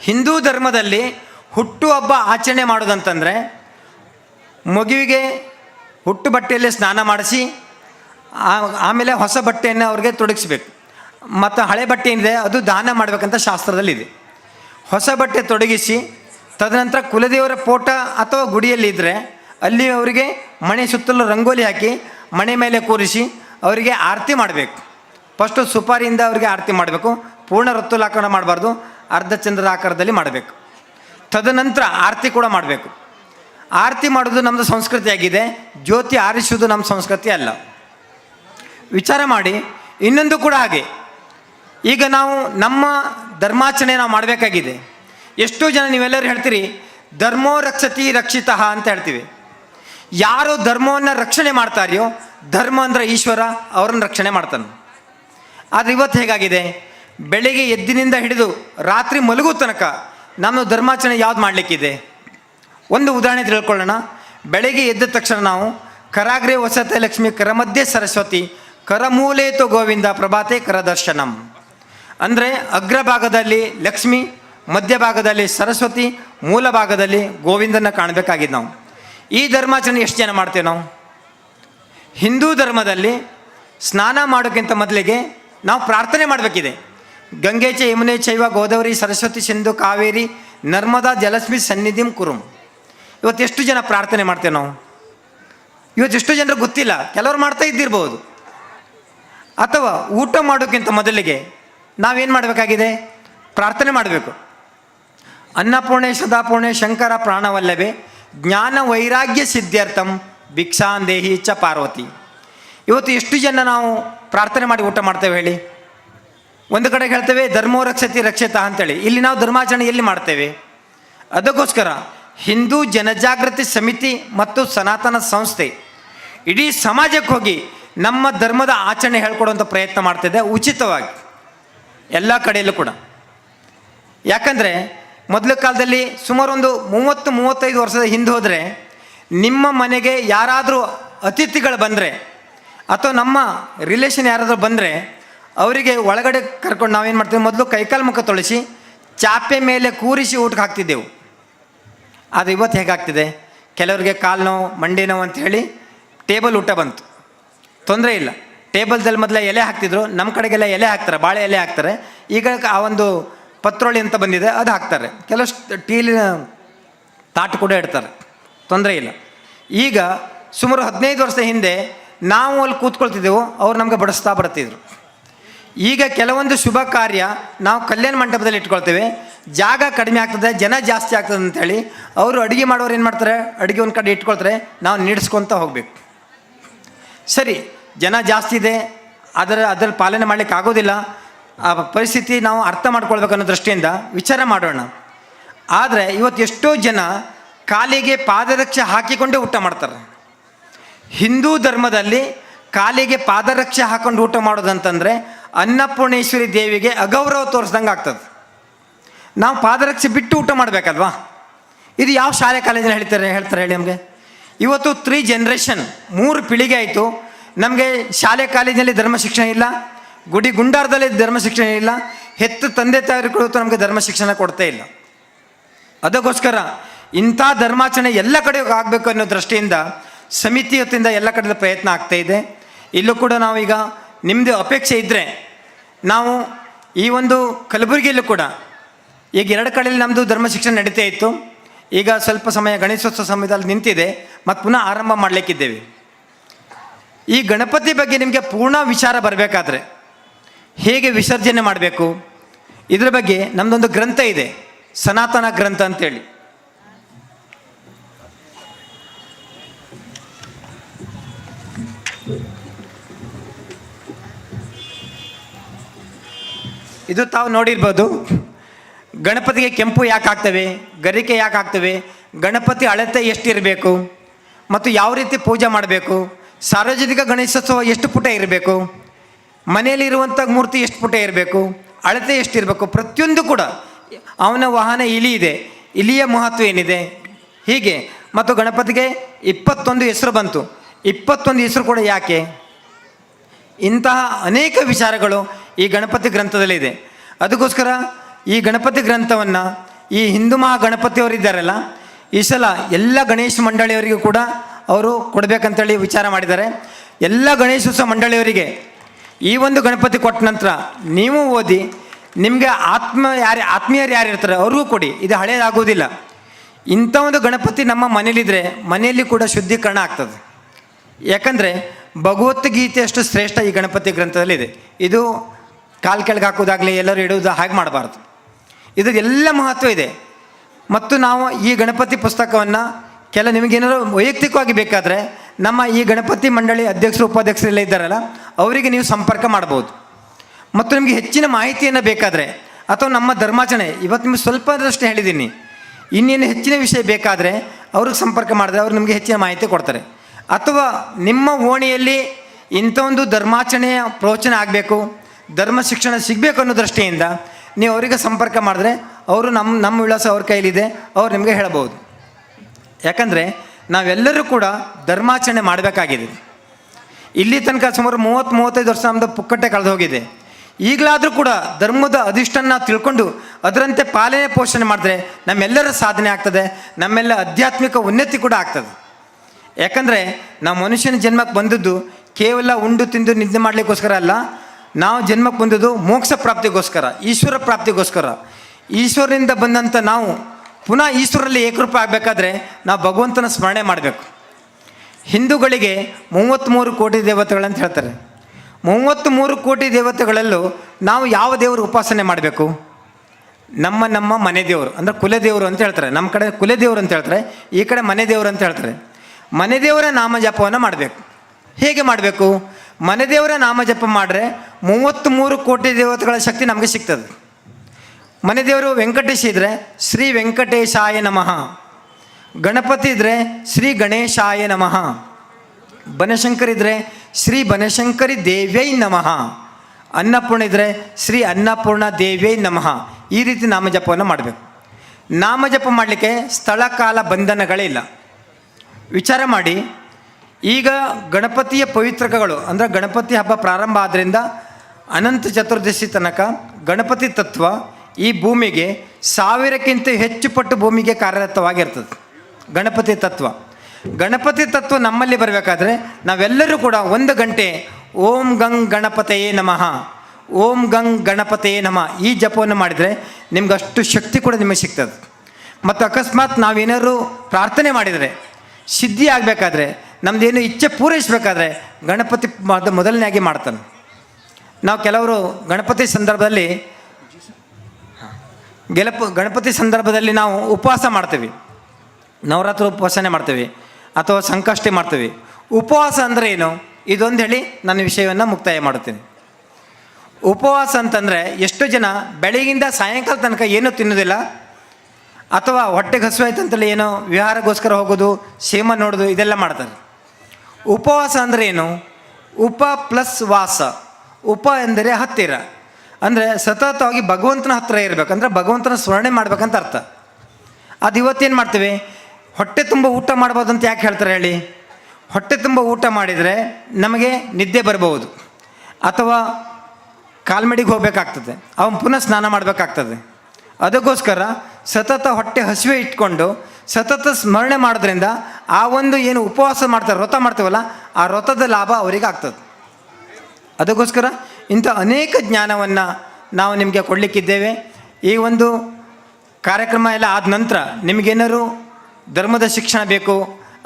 ಹಿಂದೂ ಧರ್ಮದಲ್ಲಿ ಹುಟ್ಟುಹಬ್ಬ ಆಚರಣೆ ಮಾಡೋದಂತಂದರೆ ಮಗುವಿಗೆ ಹುಟ್ಟು ಬಟ್ಟೆಯಲ್ಲಿ ಸ್ನಾನ ಮಾಡಿಸಿ ಆಮೇಲೆ ಹೊಸ ಬಟ್ಟೆಯನ್ನು ಅವ್ರಿಗೆ ತೊಡಗಿಸ್ಬೇಕು. ಮತ್ತು ಹಳೆ ಬಟ್ಟೆ ಏನಿದೆ, ಅದು ದಾನ ಮಾಡಬೇಕಂತ ಶಾಸ್ತ್ರದಲ್ಲಿದೆ. ಹೊಸ ಬಟ್ಟೆ ತೊಡಗಿಸಿ, ತದನಂತರ ಕುಲದೇವರ ಫೋಟ ಅಥವಾ ಗುಡಿಯಲ್ಲಿ ಇದ್ದರೆ ಅಲ್ಲಿ ಅವರಿಗೆ ಮನೆ ಸುತ್ತಲೂ ರಂಗೋಲಿ ಹಾಕಿ, ಮನೆ ಮೇಲೆ ಕೂರಿಸಿ ಅವರಿಗೆ ಆರತಿ ಮಾಡಬೇಕು. ಫಸ್ಟು ಸುಪಾರಿಯಿಂದ ಅವರಿಗೆ ಆರತಿ ಮಾಡಬೇಕು. ಪೂರ್ಣ ರತ್ತುಲಾಕರಣ ಮಾಡಬಾರ್ದು. ಅರ್ಧ ಚಂದ್ರದ ಆಕಾರದಲ್ಲಿ ಮಾಡಬೇಕು. ತದನಂತರ ಆರತಿ ಕೂಡ ಮಾಡಬೇಕು. ಆರತಿ ಮಾಡೋದು ನಮ್ಮದು ಸಂಸ್ಕೃತಿ ಆಗಿದೆ. ಜ್ಯೋತಿ ಆರಿಸುವುದು ನಮ್ಮ ಸಂಸ್ಕೃತಿ ಅಲ್ಲ. ವಿಚಾರ ಮಾಡಿ, ಇನ್ನೊಂದು ಕೂಡ ಹಾಗೆ. ಈಗ ನಾವು ನಮ್ಮ ಧರ್ಮಾಚರಣೆ ನಾವು ಮಾಡಬೇಕಾಗಿದೆ. ಎಷ್ಟೋ ಜನ ನೀವೆಲ್ಲರೂ ಹೇಳ್ತೀರಿ, ಧರ್ಮೋ ರಕ್ಷತಿ ರಕ್ಷಿತ ಅಂತ ಹೇಳ್ತೀವಿ. ಯಾರು ಧರ್ಮವನ್ನು ರಕ್ಷಣೆ ಮಾಡ್ತಾರೆಯೋ, ಧರ್ಮ ಅಂದರೆ ಈಶ್ವರ, ಅವರನ್ನು ರಕ್ಷಣೆ ಮಾಡ್ತಾನೆ. ಆದರೆ ಇವತ್ತು ಹೇಗಾಗಿದೆ? ಬೆಳಿಗ್ಗೆ ಎದ್ದಿನಿಂದ ಹಿಡಿದು ರಾತ್ರಿ ಮಲಗುವ ತನಕ ನಮ್ಮ ಧರ್ಮಾಚರಣೆ ಯಾವ್ದು ಮಾಡಲಿಕ್ಕಿದೆ? ಒಂದು ಉದಾಹರಣೆ ತಿಳ್ಕೊಳ್ಳೋಣ. ಬೆಳಗ್ಗೆ ಎದ್ದ ತಕ್ಷಣ ನಾವು, ಕರಾಗ್ರೆ ವಸತೆ ಲಕ್ಷ್ಮಿ ಕರಮಧ್ಯೆ ಸರಸ್ವತಿ ಕರಮೂಲೇತು ಗೋವಿಂದ ಪ್ರಭಾತೆ ಕರದರ್ಶನಂ ಅಂದರೆ ಅಗ್ರಭಾಗದಲ್ಲಿ ಲಕ್ಷ್ಮಿ ಮಧ್ಯಭಾಗದಲ್ಲಿ ಸರಸ್ವತಿ, ಮೂಲ ಭಾಗದಲ್ಲಿ ಗೋವಿಂದನ ಕಾಣಬೇಕಾಗಿದೆ ನಾವು. ಈ ಧರ್ಮಾಚರಣೆ ಎಷ್ಟು ಜನ ಮಾಡ್ತೇವೆ ನಾವು? ಹಿಂದೂ ಧರ್ಮದಲ್ಲಿ ಸ್ನಾನ ಮಾಡೋಕ್ಕಿಂತ ಮೊದಲಿಗೆ ನಾವು ಪ್ರಾರ್ಥನೆ ಮಾಡಬೇಕಿದೆ. ಗಂಗೆ ಚ ಯಮುನೆ ಚೈವ ಗೋದಾವರಿ, ಸರಸ್ವತಿ, ಸಿಂಧು, ಕಾವೇರಿ, ನರ್ಮದಾ, ಜಲಸ್ಮಿ, ಸನ್ನಿಧಿಂ, ಕುರುಂ. ಇವತ್ತು ಎಷ್ಟು ಜನ ಪ್ರಾರ್ಥನೆ ಮಾಡ್ತೇವೆ ನಾವು? ಇವತ್ತು ಎಷ್ಟು ಜನರು ಗೊತ್ತಿಲ್ಲ. ಕೆಲವರು ಮಾಡ್ತಾ ಇದ್ದಿರ್ಬೋದು. ಅಥವಾ ಊಟ ಮಾಡೋಕ್ಕಿಂತ ಮೊದಲಿಗೆ ನಾವೇನು ಮಾಡಬೇಕಾಗಿದೆ? ಪ್ರಾರ್ಥನೆ ಮಾಡಬೇಕು. ಅನ್ನಪೂರ್ಣೆ, ಸದಾಪೂರ್ಣೆ, ಶಂಕರ ಪ್ರಾಣವಲ್ಲವೇ ಜ್ಞಾನ ವೈರಾಗ್ಯ ಸಿದ್ಧಾರ್ಥಂ ಭಿಕ್ಷಾಂದೇಹಿ ಚ ಪಾರ್ವತಿ. ಇವತ್ತು ಎಷ್ಟು ಜನ ನಾವು ಪ್ರಾರ್ಥನೆ ಮಾಡಿ ಊಟ ಮಾಡ್ತೇವೆ ಹೇಳಿ? ಒಂದು ಕಡೆ ಹೇಳ್ತೇವೆ, ಧರ್ಮೋ ರಕ್ಷತಿ ರಕ್ಷಿತ ಅಂತೇಳಿ. ಇಲ್ಲಿ ನಾವು ಧರ್ಮಾಚರಣೆ ಎಲ್ಲಿ ಮಾಡ್ತೇವೆ. ಅದಕ್ಕೋಸ್ಕರ ಹಿಂದೂ ಜನಜಾಗೃತಿ ಸಮಿತಿ ಮತ್ತು ಸನಾತನ ಸಂಸ್ಥೆ. ಇಡೀ ಸಮಾಜಕ್ಕೆ ಹೋಗಿ ನಮ್ಮ ಧರ್ಮದ ಆಚರಣೆ ಹೇಳ್ಕೊಡುವಂಥ ಪ್ರಯತ್ನ ಮಾಡ್ತಿದೆ, ಉಚಿತವಾಗಿ. ಎಲ್ಲ ಕಡೆಯಲ್ಲೂ ಕೂಡ. ಯಾಕಂದರೆ, ಮೊದಲ ಕಾಲದಲ್ಲಿ ಸುಮಾರೊಂದು ಮೂವತ್ತು, ಮೂವತ್ತೈದು ವರ್ಷದ ಹಿಂದೆ ಹೋದರೆ, ನಿಮ್ಮ ಮನೆಗೆ ಯಾರಾದರೂ ಅತಿಥಿಗಳು ಬಂದರೆ, ಅಥವಾ ನಮ್ಮ ರಿಲೇಷನ್ ಯಾರಾದರೂ ಬಂದರೆ, ಅವರಿಗೆ ಒಳಗಡೆ ಕರ್ಕೊಂಡು ನಾವೇನು ಮಾಡ್ತೀವಿ, ಮೊದಲು ಕೈಕಾಲು ಮುಖ ತೊಳಿಸಿ, ಚಾಪೆ ಮೇಲೆ ಕೂರಿಸಿ ಊಟಕ್ಕೆ ಹಾಕ್ತಿದ್ದೆವು. ಆದರೆ ಇವತ್ತು ಹೇಗಾಗ್ತಿದೆ? ಕೆಲವರಿಗೆ ಕಾಲು ನೋವು, ಮಂಡಿ ನೋವು ಅಂತ ಹೇಳಿ ಟೇಬಲ್ ಊಟ ಬಂತು. ತೊಂದರೆ ಇಲ್ಲ. ಟೇಬಲ್ದಲ್ಲಿ ಮೊದಲ ಎಲೆ ಹಾಕ್ತಿದ್ರು ನಮ್ಮ ಕಡೆಗೆಲ್ಲ ಎಲೆ ಹಾಕ್ತಾರೆ, ಬಾಳೆ ಎಲೆ ಹಾಕ್ತಾರೆ. ಈಗ ಆ ಒಂದು ಪತ್ರೊಳಿ ಅಂತ ಬಂದಿದೆ, ಅದು ಹಾಕ್ತಾರೆ. ಕೆಲವಷ್ಟು ಟೀಲಿನ ತಾಟು ಕೂಡ ಇಡ್ತಾರೆ. ತೊಂದರೆ ಇಲ್ಲ. ಈಗ ಸುಮಾರು ಹದಿನೈದು ವರ್ಷದ ಹಿಂದೆ ನಾವು ಅಲ್ಲಿ ಕೂತ್ಕೊಳ್ತಿದ್ದೆವು, ಅವ್ರು ನಮಗೆ ಬಡಿಸ್ತಾ ಬರ್ತಿದ್ರು ಈಗ ಕೆಲವೊಂದು ಶುಭ ಕಾರ್ಯ ನಾವು ಕಲ್ಯಾಣ ಮಂಟಪದಲ್ಲಿ ಇಟ್ಕೊಳ್ತೇವೆ. ಜಾಗ ಕಡಿಮೆ ಆಗ್ತದೆ, ಜನ ಜಾಸ್ತಿ ಆಗ್ತದೆ ಅಂತೇಳಿ ಅವರು ಅಡುಗೆ ಮಾಡೋರು ಏನು ಮಾಡ್ತಾರೆ? ಅಡುಗೆ ಒಂದು ಕಡೆ ಇಟ್ಕೊಳ್ತಾರೆ, ನಾವು ನೀಡಿಸ್ಕೊತ ಹೋಗಬೇಕು. ಸರಿ, ಜನ ಜಾಸ್ತಿ ಇದೆ, ಅದರ, ಅದರಲ್ಲಿ ಪಾಲನೆ ಮಾಡಲಿಕ್ಕೆ ಆಗೋದಿಲ್ಲ. ಆ ಪರಿಸ್ಥಿತಿ ನಾವು ಅರ್ಥ ಮಾಡ್ಕೊಳ್ಬೇಕು ಅನ್ನೋ ದೃಷ್ಟಿಯಿಂದ ವಿಚಾರ ಮಾಡೋಣ. ಆದರೆ ಇವತ್ತು ಎಷ್ಟೋ ಜನ ಕಾಲಿಗೆ ಪಾದರಕ್ಷೆ ಹಾಕಿಕೊಂಡೇ ಊಟ ಮಾಡ್ತಾರೆ. ಹಿಂದೂ ಧರ್ಮದಲ್ಲಿ ಕಾಲಿಗೆ ಪಾದರಕ್ಷೆ ಹಾಕೊಂಡು ಊಟ ಮಾಡೋದಂತಂದರೆ ಅನ್ನಪೂರ್ಣೇಶ್ವರಿ ದೇವಿಗೆ ಅಗೌರವ ತೋರಿಸ್ದಂಗೆ ಆಗ್ತದೆ. ನಾವು ಪಾದರಕ್ಷೆ ಬಿಟ್ಟು ಊಟ ಮಾಡಬೇಕಲ್ವಾ? ಇದು ಯಾವ ಶಾಲೆ ಕಾಲೇಜಲ್ಲಿ ಹೇಳ್ತಾರೆ ಹೇಳ್ತಾರೆ ಹೇಳಿ ನಮಗೆ? ಇವತ್ತು ತ್ರೀ ಜನ್ರೇಷನ್ ಮೂರು ಪೀಳಿಗೆ ಆಯಿತು. ನಮಗೆ ಶಾಲೆ ಕಾಲೇಜಿನಲ್ಲಿ ಧರ್ಮ ಶಿಕ್ಷಣ ಇಲ್ಲ, ಗುಡಿ ಗುಂಡಾರದಲ್ಲಿ ಧರ್ಮ ಶಿಕ್ಷಣ ಇಲ್ಲ, ಹೆತ್ತು ತಂದೆ ತಾಯಿಗಳು ನಮಗೆ ಧರ್ಮ ಶಿಕ್ಷಣ ಕೊಡ್ತೇ ಇಲ್ಲ. ಅದಕ್ಕೋಸ್ಕರ ಇಂಥ ಧರ್ಮಾಚರಣೆ ಎಲ್ಲ ಕಡೆ ಆಗಬೇಕು ಅನ್ನೋ ದೃಷ್ಟಿಯಿಂದ ಸಮಿತಿ ಹೊತ್ತಿಂದ ಎಲ್ಲ ಕಡೆ ಪ್ರಯತ್ನ ಆಗ್ತಾ ಇದೆ. ಇಲ್ಲೂ ಕೂಡ ನಾವೀಗ ನಿಮ್ಮದು ಅಪೇಕ್ಷೆ ಇದ್ದರೆ ನಾವು ಈ ಒಂದು ಕಲಬುರಗಿಯಲ್ಲೂ ಕೂಡ ಈಗ ಎರಡು ಕಡೆಯಲ್ಲಿ ನಮ್ಮದು ಧರ್ಮ ಶಿಕ್ಷಣ ನಡೀತಾ ಇತ್ತು. ಈಗ ಸ್ವಲ್ಪ ಸಮಯ ಗಣೇಶೋತ್ಸವ ಸಮಯದಲ್ಲಿ ನಿಂತಿದೆ ಮತ್ತು ಪುನಃ ಆರಂಭ ಮಾಡಲಿಕ್ಕಿದ್ದೇವೆ. ಈ ಗಣಪತಿ ಬಗ್ಗೆ ನಿಮಗೆ ಪೂರ್ಣ ವಿಚಾರ ಬರಬೇಕಾದ್ರೆ ಹೇಗೆ ವಿಸರ್ಜನೆ ಮಾಡಬೇಕು? ಇದರ ಬಗ್ಗೆ ನಮ್ಮದೊಂದು ಗ್ರಂಥ ಇದೆ, ಸನಾತನ ಗ್ರಂಥ ಅಂತೇಳಿ. ಇದು ತಾವು ನೋಡಿರ್ಬೋದು. ಗಣಪತಿಗೆ ಕೆಂಪು ಯಾಕೆ ಹಾಕ್ತವೆ ಗರಿಕೆ ಯಾಕೆ ಹಾಕ್ತವೆ ಗಣಪತಿ ಅಳತೆ ಎಷ್ಟಿರಬೇಕು? ಮತ್ತು ಯಾವ ರೀತಿ ಪೂಜೆ ಮಾಡಬೇಕು? ಸಾರ್ವಜನಿಕ ಗಣೇಶೋತ್ಸವ ಎಷ್ಟು ಪುಟ ಇರಬೇಕು? ಮನೆಯಲ್ಲಿರುವಂಥ ಮೂರ್ತಿ ಎಷ್ಟು ಪುಟ ಇರಬೇಕು? ಅಳತೆ ಎಷ್ಟಿರಬೇಕು? ಪ್ರತಿಯೊಂದು ಕೂಡ ಅವನ ವಾಹನ ಇಲಿ ಇದೆ. ಇಲಿಯ ಮಹತ್ವ ಏನಿದೆ? ಹೀಗೆ. ಮತ್ತು ಗಣಪತಿಗೆ ಇಪ್ಪತ್ತೊಂದು ಹೆಸರು ಬಂತು. ಇಪ್ಪತ್ತೊಂದು ಹೆಸರು ಕೂಡ ಯಾಕೆ? ಇಂತಹ ಅನೇಕ ವಿಚಾರಗಳು ಈ ಗಣಪತಿ ಗ್ರಂಥದಲ್ಲಿದೆ ಅದಕ್ಕೋಸ್ಕರ ಈ ಗಣಪತಿ ಗ್ರಂಥವನ್ನು ಈ ಹಿಂದೂ ಮಹಾ ಮಹಾಗಣಪತಿಯವರಿದ್ದಾರಲ್ಲ ಈ ಸಲ ಎಲ್ಲ ಗಣೇಶ ಮಂಡಳಿಯವರಿಗೂ ಕೂಡ ಅವರು ಕೊಡಬೇಕಂತೇಳಿ ವಿಚಾರ ಮಾಡಿದ್ದಾರೆ. ಎಲ್ಲ ಗಣೇಶೋತ್ಸವ ಮಂಡಳಿಯವರಿಗೆ ಈ ಒಂದು ಗಣಪತಿ ಕೊಟ್ಟ ನಂತರ ನೀವು ಓದಿ, ನಿಮಗೆ ಆತ್ಮ ಯಾರು, ಆತ್ಮೀಯರು ಯಾರು ಇರ್ತಾರೆ ಅವ್ರಿಗೂ ಕೊಡಿ, ಇದು ಹಳೇದಾಗೋದಿಲ್ಲ ಇಂಥ ಒಂದು ಗಣಪತಿ ನಮ್ಮ ಮನೇಲಿದ್ದರೆ ಮನೆಯಲ್ಲಿ ಕೂಡ ಶುದ್ಧೀಕರಣ ಆಗ್ತದೆ. ಯಾಕಂದರೆ ಭಗವದ್ಗೀತೆಯಷ್ಟು ಶ್ರೇಷ್ಠ ಈ ಗಣಪತಿ ಗ್ರಂಥದಲ್ಲಿದೆ. ಇದು ಕಾಲು ಕೆಳಗೆ ಹಾಕೋದಾಗಲಿ ಎಲ್ಲರೂ ಇಡೋದು ಹಾಗೆ ಮಾಡಬಾರ್ದು. ಇದು ಎಲ್ಲ ಮಹತ್ವ ಇದೆ. ಮತ್ತು ನಾವು ಈ ಗಣಪತಿ ಪುಸ್ತಕವನ್ನು ಕೆಲ ನಿಮಗೇನಾದ್ರು ವೈಯಕ್ತಿಕವಾಗಿ ಬೇಕಾದರೆ ನಮ್ಮ ಈ ಗಣಪತಿ ಮಂಡಳಿ ಅಧ್ಯಕ್ಷರು, ಉಪಾಧ್ಯಕ್ಷರೆಲ್ಲ ಇದ್ದಾರಲ್ಲ, ಅವರಿಗೆ ನೀವು ಸಂಪರ್ಕ ಮಾಡ್ಬೋದು. ಮತ್ತು ನಿಮಗೆ ಹೆಚ್ಚಿನ ಮಾಹಿತಿಯನ್ನು ಬೇಕಾದರೆ, ಅಥವಾ ನಮ್ಮ ಧರ್ಮಾಚರಣೆ, ಇವತ್ತು ನಿಮಗೆ ಸ್ವಲ್ಪದಷ್ಟು ಹೇಳಿದ್ದೀನಿ. ಇನ್ನೇನು ಹೆಚ್ಚಿನ ವಿಷಯ ಬೇಕಾದರೆ ಅವ್ರಿಗೆ ಸಂಪರ್ಕ ಮಾಡಿದ್ರೆ ಅವ್ರು ನಿಮಗೆ ಹೆಚ್ಚಿನ ಮಾಹಿತಿ ಕೊಡ್ತಾರೆ. ಅಥವಾ ನಿಮ್ಮ ಓಣಿಯಲ್ಲಿ ಇಂಥ ಒಂದು ಧರ್ಮಾಚರಣೆಯ ಪ್ರವಚನ ಆಗಬೇಕು. ಧರ್ಮ ಶಿಕ್ಷಣ ಸಿಗಬೇಕು ಅನ್ನೋ ದೃಷ್ಟಿಯಿಂದ ನೀವು ಅವರಿಗೆ ಸಂಪರ್ಕ ಮಾಡಿದ್ರೆ ಅವರು ನಮ್ಮ ನಮ್ಮ ವಿಳಾಸ ಅವ್ರ ಕೈಲಿದೆ, ಅವ್ರು ನಿಮಗೆ ಹೇಳಬಹುದು. ಯಾಕಂದರೆ ನಾವೆಲ್ಲರೂ ಕೂಡ ಧರ್ಮಾಚರಣೆ ಮಾಡಬೇಕಾಗಿದೆ. ಇಲ್ಲಿ ತನಕ ಸುಮಾರು ಮೂವತ್ತು ಮೂವತ್ತೈದು ವರ್ಷ ನಮ್ಮದು ಪುಕ್ಕಟ್ಟೆ ಕಳೆದು ಹೋಗಿದೆ. ಈಗಲಾದರೂ ಕೂಡ ಧರ್ಮದ ಅಧಿಷ್ಠಾನ ತಿಳ್ಕೊಂಡು ಅದರಂತೆ ಪಾಲನೆ ಪೋಷಣೆ ಮಾಡಿದ್ರೆ ನಮ್ಮೆಲ್ಲರ ಸಾಧನೆ ಆಗ್ತದೆ, ನಮ್ಮೆಲ್ಲ ಆಧ್ಯಾತ್ಮಿಕ ಉನ್ನತಿ ಕೂಡ ಆಗ್ತದೆ. ಯಾಕಂದರೆ ನಾವು ಮನುಷ್ಯನ ಜನ್ಮಕ್ಕೆ ಬಂದದ್ದು ಕೇವಲ ಉಂಡು ತಿಂದು ನಿದ್ದೆ ಮಾಡಲಿಕ್ಕೋಸ್ಕರ ಅಲ್ಲ ನಾವು ಜನ್ಮಕ್ಕೆ ಬಂದದ್ದು ಮೋಕ್ಷ ಪ್ರಾಪ್ತಿಗೋಸ್ಕರ, ಈಶ್ವರ ಪ್ರಾಪ್ತಿಗೋಸ್ಕರ. ಈಶ್ವರನಿಂದ ಬಂದಂಥ ನಾವು ಪುನಃ ಈಶ್ವರಲ್ಲಿ ಏಕರೂಪ ಆಗಬೇಕಾದ್ರೆ ನಾವು ಭಗವಂತನ ಸ್ಮರಣೆ ಮಾಡಬೇಕು. ಹಿಂದೂಗಳಿಗೆ ಮೂವತ್ತ್ಮೂರು ಕೋಟಿ ದೇವತೆಗಳಂತ ಹೇಳ್ತಾರೆ. ಮೂವತ್ತ್ಮೂರು ಕೋಟಿ ದೇವತೆಗಳಲ್ಲೂ ನಾವು ಯಾವ ದೇವರು ಉಪಾಸನೆ ಮಾಡಬೇಕು? ನಮ್ಮ ನಮ್ಮ ಮನೆ ದೇವರು, ಅಂದರೆ ಕುಲದೇವರು ಅಂತ ಹೇಳ್ತಾರೆ. ನಮ್ಮ ಕಡೆ ಕುಲದೇವರು ಅಂತ ಹೇಳ್ತಾರೆ, ಈ ಕಡೆ ಮನೆ ದೇವರು ಅಂತ ಹೇಳ್ತಾರೆ. ಮನೆ ದೇವರ ನಾಮ ಜಪವನ್ನು ಮಾಡಬೇಕು. ಹೇಗೆ ಮಾಡಬೇಕು? ಮನೆ ದೇವರ ನಾಮ ಜಪ ಮಾಡಿದ್ರೆ ಮೂವತ್ತ್ಮೂರು ಕೋಟಿ ದೇವತೆಗಳ ಶಕ್ತಿ ನಮಗೆ ಸಿಗ್ತದೆ. ಮನೆ ದೇವರು ವೆಂಕಟೇಶ ಇದ್ದರೆ ಶ್ರೀ ವೆಂಕಟೇಶಾಯ ನಮಃ. ಗಣಪತಿ ಇದ್ದರೆ ಶ್ರೀ ಗಣೇಶಾಯ ನಮಃ. ಬನಶಂಕರ್ ಇದ್ದರೆ ಶ್ರೀ ಬನಶಂಕರಿ ದೇವ್ಯೈ ನಮಃ. ಅನ್ನಪೂರ್ಣ ಇದ್ದರೆ ಶ್ರೀ ಅನ್ನಪೂರ್ಣ ದೇವ್ಯೈ ನಮಃ. ಈ ರೀತಿ ನಾಮಜಪವನ್ನು ಮಾಡಬೇಕು. ನಾಮಜಪ ಮಾಡಲಿಕ್ಕೆ ಸ್ಥಳ ಕಾಲ ಬಂಧನಗಳಿಲ್ಲ ವಿಚಾರ ಮಾಡಿ ಈಗ ಗಣಪತಿಯ ಪವಿತ್ರಕಗಳು, ಅಂದರೆ ಗಣಪತಿ ಹಬ್ಬ ಪ್ರಾರಂಭ ಆದ್ದರಿಂದ ಅನಂತ ಚತುರ್ದಶಿ ತನಕ ಗಣಪತಿ ತತ್ವ ಈ ಭೂಮಿಗೆ ಸಾವಿರಕ್ಕಿಂತ ಹೆಚ್ಚು ಪಟ್ಟು ಭೂಮಿಗೆ ಕಾರ್ಯರತವಾಗಿರ್ತದೆ. ಗಣಪತಿ ತತ್ವ. ಗಣಪತಿ ತತ್ವ ನಮ್ಮಲ್ಲಿ ಬರಬೇಕಾದ್ರೆ ನಾವೆಲ್ಲರೂ ಕೂಡ ಒಂದು ಗಂಟೆ ಓಂ ಗಂಗ್ ಗಣಪತಯೇ ನಮಃ, ಓಂ ಗಂಗ್ ಗಣಪತಯೇ ನಮಃ ಈ ಜಪವನ್ನು ಮಾಡಿದರೆ ನಿಮ್ಗೆ ಅಷ್ಟು ಶಕ್ತಿ ಕೂಡ ನಿಮಗೆ ಸಿಗ್ತದೆ. ಮತ್ತು ಅಕಸ್ಮಾತ್ ನಾವೇನಾದ್ರು ಪ್ರಾರ್ಥನೆ ಮಾಡಿದರೆ ಸಿದ್ಧಿ ಆಗಬೇಕಾದ್ರೆ ನಮ್ಮದೇನು ಇಚ್ಛೆ ಪೂರೈಸಬೇಕಾದ್ರೆ ಗಣಪತಿ ಮೊದ ಆಗಿ ಮಾಡ್ತಾನೆ. ನಾವು ಕೆಲವರು ಗಣಪತಿ ಸಂದರ್ಭದಲ್ಲಿ, ಗೆಲಪ, ಗಣಪತಿ ಸಂದರ್ಭದಲ್ಲಿ ನಾವು ಉಪವಾಸ ಮಾಡ್ತೀವಿ. ನವರಾತ್ರಿ ಉಪವಾಸನೆ ಮಾಡ್ತೀವಿ, ಅಥವಾ ಸಂಕಷ್ಟಿ ಮಾಡ್ತೀವಿ. ಉಪವಾಸ ಅಂದರೆ ಏನು? ಇದೊಂದು ಹೇಳಿ ನನ್ನ ವಿಷಯವನ್ನು ಮುಕ್ತಾಯ ಮಾಡುತ್ತೇನೆ. ಉಪವಾಸ ಅಂತಂದರೆ, ಎಷ್ಟು ಜನ ಬೆಳಗಿಂದ ಸಾಯಂಕಾಲ ತನಕ ಏನೂ ತಿನ್ನೋದಿಲ್ಲ ಅಥವಾ ಹೊಟ್ಟೆಗೆ ಹಸುವಾಯ್ತು ಅಂತೇಳಿ ಏನೋ ವಿಹಾರಗೋಸ್ಕರ ಹೋಗೋದು ಸೇಮ ನೋಡೋದು, ಇದೆಲ್ಲ ಮಾಡ್ತಾರೆ. ಉಪವಾಸ ಅಂದರೆ ಏನು? ಉಪ ಪ್ಲಸ್ ವಾಸ. ಉಪ ಎಂದರೆ ಹತ್ತಿರ. ಅಂದರೆ ಸತತವಾಗಿ ಭಗವಂತನ ಹತ್ತಿರ ಇರಬೇಕು. ಅಂದರೆ ಭಗವಂತನ ಸ್ಮರಣೆ ಮಾಡ್ಬೇಕಂತ ಅರ್ಥ. ಅದು ಇವತ್ತೇನು ಮಾಡ್ತೀವಿ? ಹೊಟ್ಟೆ ತುಂಬ ಊಟ ಮಾಡ್ಬೋದು ಅಂತ ಯಾಕೆ ಹೇಳ್ತಾರೆ ಹೇಳಿ? ಹೊಟ್ಟೆ ತುಂಬ ಊಟ ಮಾಡಿದರೆ ನಮಗೆ ನಿದ್ದೆ ಬರಬಹುದು ಅಥವಾ ಕಾಲ್ಮೆಡಿಗೆ ಹೋಗಬೇಕಾಗ್ತದೆ. ಅವನು ಪುನಃ ಸ್ನಾನ ಮಾಡಬೇಕಾಗ್ತದೆ. ಅದಕ್ಕೋಸ್ಕರ ಸತತ ಹೊಟ್ಟೆ ಹಸಿವೆ ಇಟ್ಕೊಂಡು ಸತತ ಸ್ಮರಣೆ ಮಾಡೋದ್ರಿಂದ ಆ ಒಂದು ಏನು ಉಪವಾಸ ಮಾಡ್ತಾರೆ, ವ್ರತ ಮಾಡ್ತೀವಲ್ಲ, ಆ ವ್ರತದ ಲಾಭ ಅವರಿಗೆ ಆಗ್ತದೆ. ಅದಕ್ಕೋಸ್ಕರ ಇಂಥ ಅನೇಕ ಜ್ಞಾನವನ್ನು ನಾವು ನಿಮಗೆ ಕೊಡಲಿಕ್ಕಿದ್ದೇವೆ. ಈ ಒಂದು ಕಾರ್ಯಕ್ರಮ ಎಲ್ಲ ಆದ ನಂತರ ನಿಮಗೇನಾದ್ರು ಧರ್ಮದ ಶಿಕ್ಷಣ ಬೇಕು,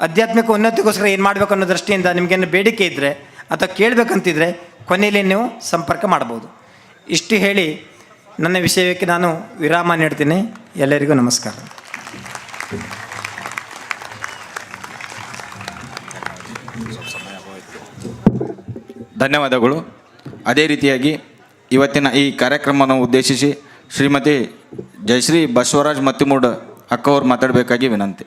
ಆಧ್ಯಾತ್ಮಿಕ ಉನ್ನತಿಗೋಸ್ಕರ ಏನು ಮಾಡಬೇಕು ಅನ್ನೋ ದೃಷ್ಟಿಯಿಂದ ನಿಮಗೇನು ಬೇಡಿಕೆ ಇದ್ದರೆ ಅಥವಾ ಕೇಳಬೇಕಂತಿದ್ರೆ ಕೊನೆಯಲ್ಲಿ ನೀವು ಸಂಪರ್ಕ ಮಾಡ್ಬೋದು. ಇಷ್ಟು ಹೇಳಿ ನನ್ನ ವಿಷಯಕ್ಕೆ ನಾನು ವಿರಾಮ ನೀಡ್ತೀನಿ. ಎಲ್ಲರಿಗೂ ನಮಸ್ಕಾರ. ಧನ್ಯವಾದಗಳು. ಅದೇ ರೀತಿಯಾಗಿ ಇವತ್ತಿನ ಈ ಕಾರ್ಯಕ್ರಮವನ್ನು ಉದ್ದೇಶಿಸಿ ಶ್ರೀಮತಿ ಜಯಶ್ರೀ ಬಸವರಾಜ್ ಮತ್ತಿಮೂಡ್ ಅಕ್ಕವರು ಮಾತಾಡಬೇಕಾಗಿ ವಿನಂತಿ.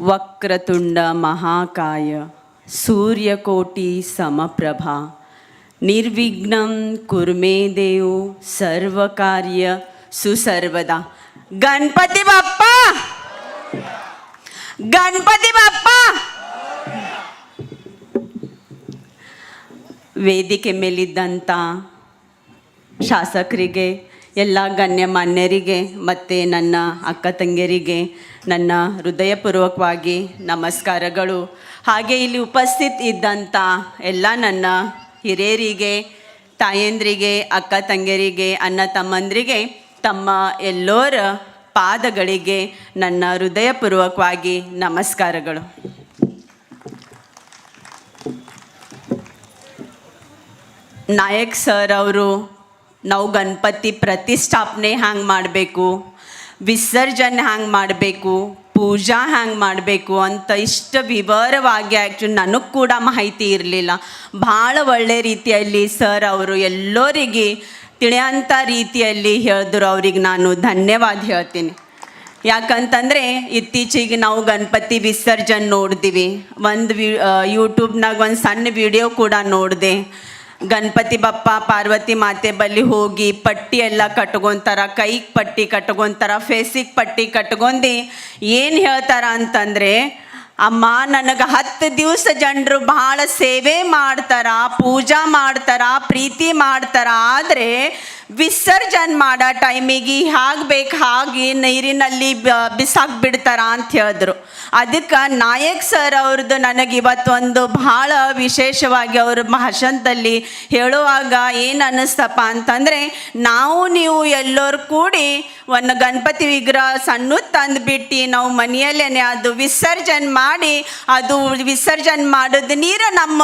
ವಕ್ರತುಂಡ ಮಹಾಕಾಯ ಸೂರ್ಯಕೋಟಿ ಸಮಪ್ರಭಾ ನಿರ್ವಿಘ್ನಂ ಕುರ್ಮೇ ದೇವು ಸರ್ವಕಾರ್ಯ ಸುಸರ್ವದ ಗಣಪತಿ ಬಪ್ಪ ಗಣಪತಿ ಬಪ್ಪ ವೇದಿಕೆ ಮೇಲಿದ್ದಂಥ ಶಾಸಕರಿಗೆ ಎಲ್ಲ ಗಣ್ಯಮಾನ್ಯರಿಗೆ ಮತ್ತು ನನ್ನ ಅಕ್ಕ ತಂಗಿಯರಿಗೆ ನನ್ನ ಹೃದಯಪೂರ್ವಕವಾಗಿ ನಮಸ್ಕಾರಗಳು. ಹಾಗೆ ಇಲ್ಲಿ ಉಪಸ್ಥಿತ ಇದ್ದಂಥ ಎಲ್ಲ ನನ್ನ ಹಿರಿಯರಿಗೆ, ತಾಯಂದ್ರಿಗೆ, ಅಕ್ಕ ತಂಗಿಯರಿಗೆ, ಅಣ್ಣ ತಮ್ಮಂದ್ರಿಗೆ, ತಮ್ಮ ಎಲ್ಲೋರ ಪಾದಗಳಿಗೆ ನನ್ನ ಹೃದಯಪೂರ್ವಕವಾಗಿ ನಮಸ್ಕಾರಗಳು. ನಾಯಕ್ ಸರ್ ಅವರು ನಾವು ಗಣಪತಿ ಪ್ರತಿಷ್ಠಾಪನೆ ಹ್ಯಾಂಗೆ ಮಾಡಬೇಕು? ವಿಸರ್ಜನೆ ಹ್ಯಾಂಗೆ ಮಾಡಬೇಕು? ಪೂಜಾ ಹ್ಯಾಂಗೆ ಮಾಡಬೇಕು ಅಂತ ಇಷ್ಟು ವಿವರವಾಗಿ ಆ್ಯಕ್ಚುಲಿ ನನಗೆ ಕೂಡ ಮಾಹಿತಿ ಇರಲಿಲ್ಲ. ಭಾಳ ಒಳ್ಳೆ ರೀತಿಯಲ್ಲಿ ಸರ್ ಅವರು ಎಲ್ಲರಿಗೆ ತಿಳಿಯಂಥ ರೀತಿಯಲ್ಲಿ ಹೇಳಿದ್ರು. ಅವ್ರಿಗೆ ನಾನು ಧನ್ಯವಾದ ಹೇಳ್ತೀನಿ. ಯಾಕಂತಂದರೆ ಇತ್ತೀಚೆಗೆ ನಾವು ಗಣಪತಿ ವಿಸರ್ಜನೆ ನೋಡ್ತೀವಿ ಒಂದು ವಿ ಯೂಟ್ಯೂಬ್ನಾಗ ಒಂದು ಸಣ್ಣ ವಿಡಿಯೋ ಕೂಡ ನೋಡಿದೆ. ಗಣಪತಿ ಬಪ್ಪ, ಪಾರ್ವತಿ ಮಾತೆ ಬಳಿ ಹೋಗಿ ಪಟ್ಟಿ ಎಲ್ಲ ಕಟ್ಕೊಂತಾರ, ಕೈಗೆ ಪಟ್ಟಿ ಕಟ್ಕೊಂತಾರ, ಫೇಸಿಗೆ ಪಟ್ಟಿ ಕಟ್ಕೊಂಡಿ ಏನು ಹೇಳ್ತಾರ ಅಂತಂದರೆ, ಅಮ್ಮ ನನಗೆ ಹತ್ತು ದಿವಸ ಜನರು ಭಾಳ ಸೇವೆ ಮಾಡ್ತಾರ, ಪೂಜಾ ಮಾಡ್ತಾರ, ಪ್ರೀತಿ ಮಾಡ್ತಾರ, ಆದರೆ ವಿಸರ್ಜನೆ ಮಾಡೋ ಟೈಮಿಗೆ ಹಾಗೆ ಬೇಕು ಹಾಗೆ ನೀರಿನಲ್ಲಿ ಬಿಸಾಕ್ ಬಿಡ್ತಾರ ಅಂತ ಹೇಳಿದ್ರು. ಅದಕ್ಕೆ ನಾಯಕ್ ಸರ್ ಅವ್ರದ್ದು ನನಗೆ ಇವತ್ತೊಂದು ಭಾಳ ವಿಶೇಷವಾಗಿ ಅವ್ರ ಭಾಷಣದಲ್ಲಿ ಹೇಳುವಾಗ ಏನು ಅನ್ನಿಸ್ತಪ್ಪ ಅಂತಂದರೆ, ನಾವು ನೀವು ಎಲ್ಲರೂ ಕೂಡಿ ಒಂದು ಗಣಪತಿ ವಿಗ್ರಹ ಸಣ್ಣ ತಂದುಬಿಟ್ಟು, ನಾವು ಮನೆಯಲ್ಲೇ ಅದು ವಿಸರ್ಜನೆ ಮಾಡಿ, ಅದು ವಿಸರ್ಜನೆ ಮಾಡೋದು ನೀರು ನಮ್ಮ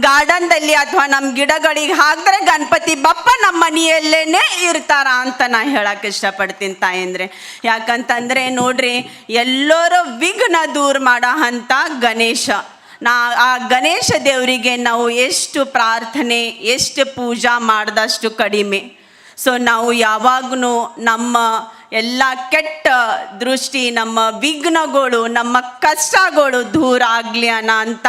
ಗಾರ್ಡನ್ದಲ್ಲಿ ಅಥವಾ ನಮ್ಮ ಗಿಡಗಳಿಗೆ ಹಾಕಿದ್ರೆ ಗಣಪತಿ ಬಪ್ಪ ನಮ್ಮ ಮನೆಯಲ್ಲೇ ಇರ್ತಾರ ಅಂತ ನಾ ಹೇಳಕ್ಕೆ ಇಷ್ಟಪಡ್ತೀನಿ ತಾಯಂದ್ರೆ. ಯಾಕಂತಂದರೆ ನೋಡ್ರಿ, ಎಲ್ಲರೂ ವಿಘ್ನ ದೂರ ಮಾಡೋ ಅಂತ ಗಣೇಶ. ನಾ, ಆ ಗಣೇಶ ದೇವರಿಗೆ ನಾವು ಎಷ್ಟು ಪ್ರಾರ್ಥನೆ, ಎಷ್ಟು ಪೂಜಾ ಮಾಡಿದಷ್ಟು ಕಡಿಮೆ. ಸೊ ನಾವು ಯಾವಾಗೂ ನಮ್ಮ ಎಲ್ಲ ಕೆಟ್ಟ ದೃಷ್ಟಿ, ನಮ್ಮ ವಿಘ್ನಗಳು, ನಮ್ಮ ಕಷ್ಟಗಳು ದೂರ ಆಗಲಿ ಅನ್ನೋ ಅಂಥ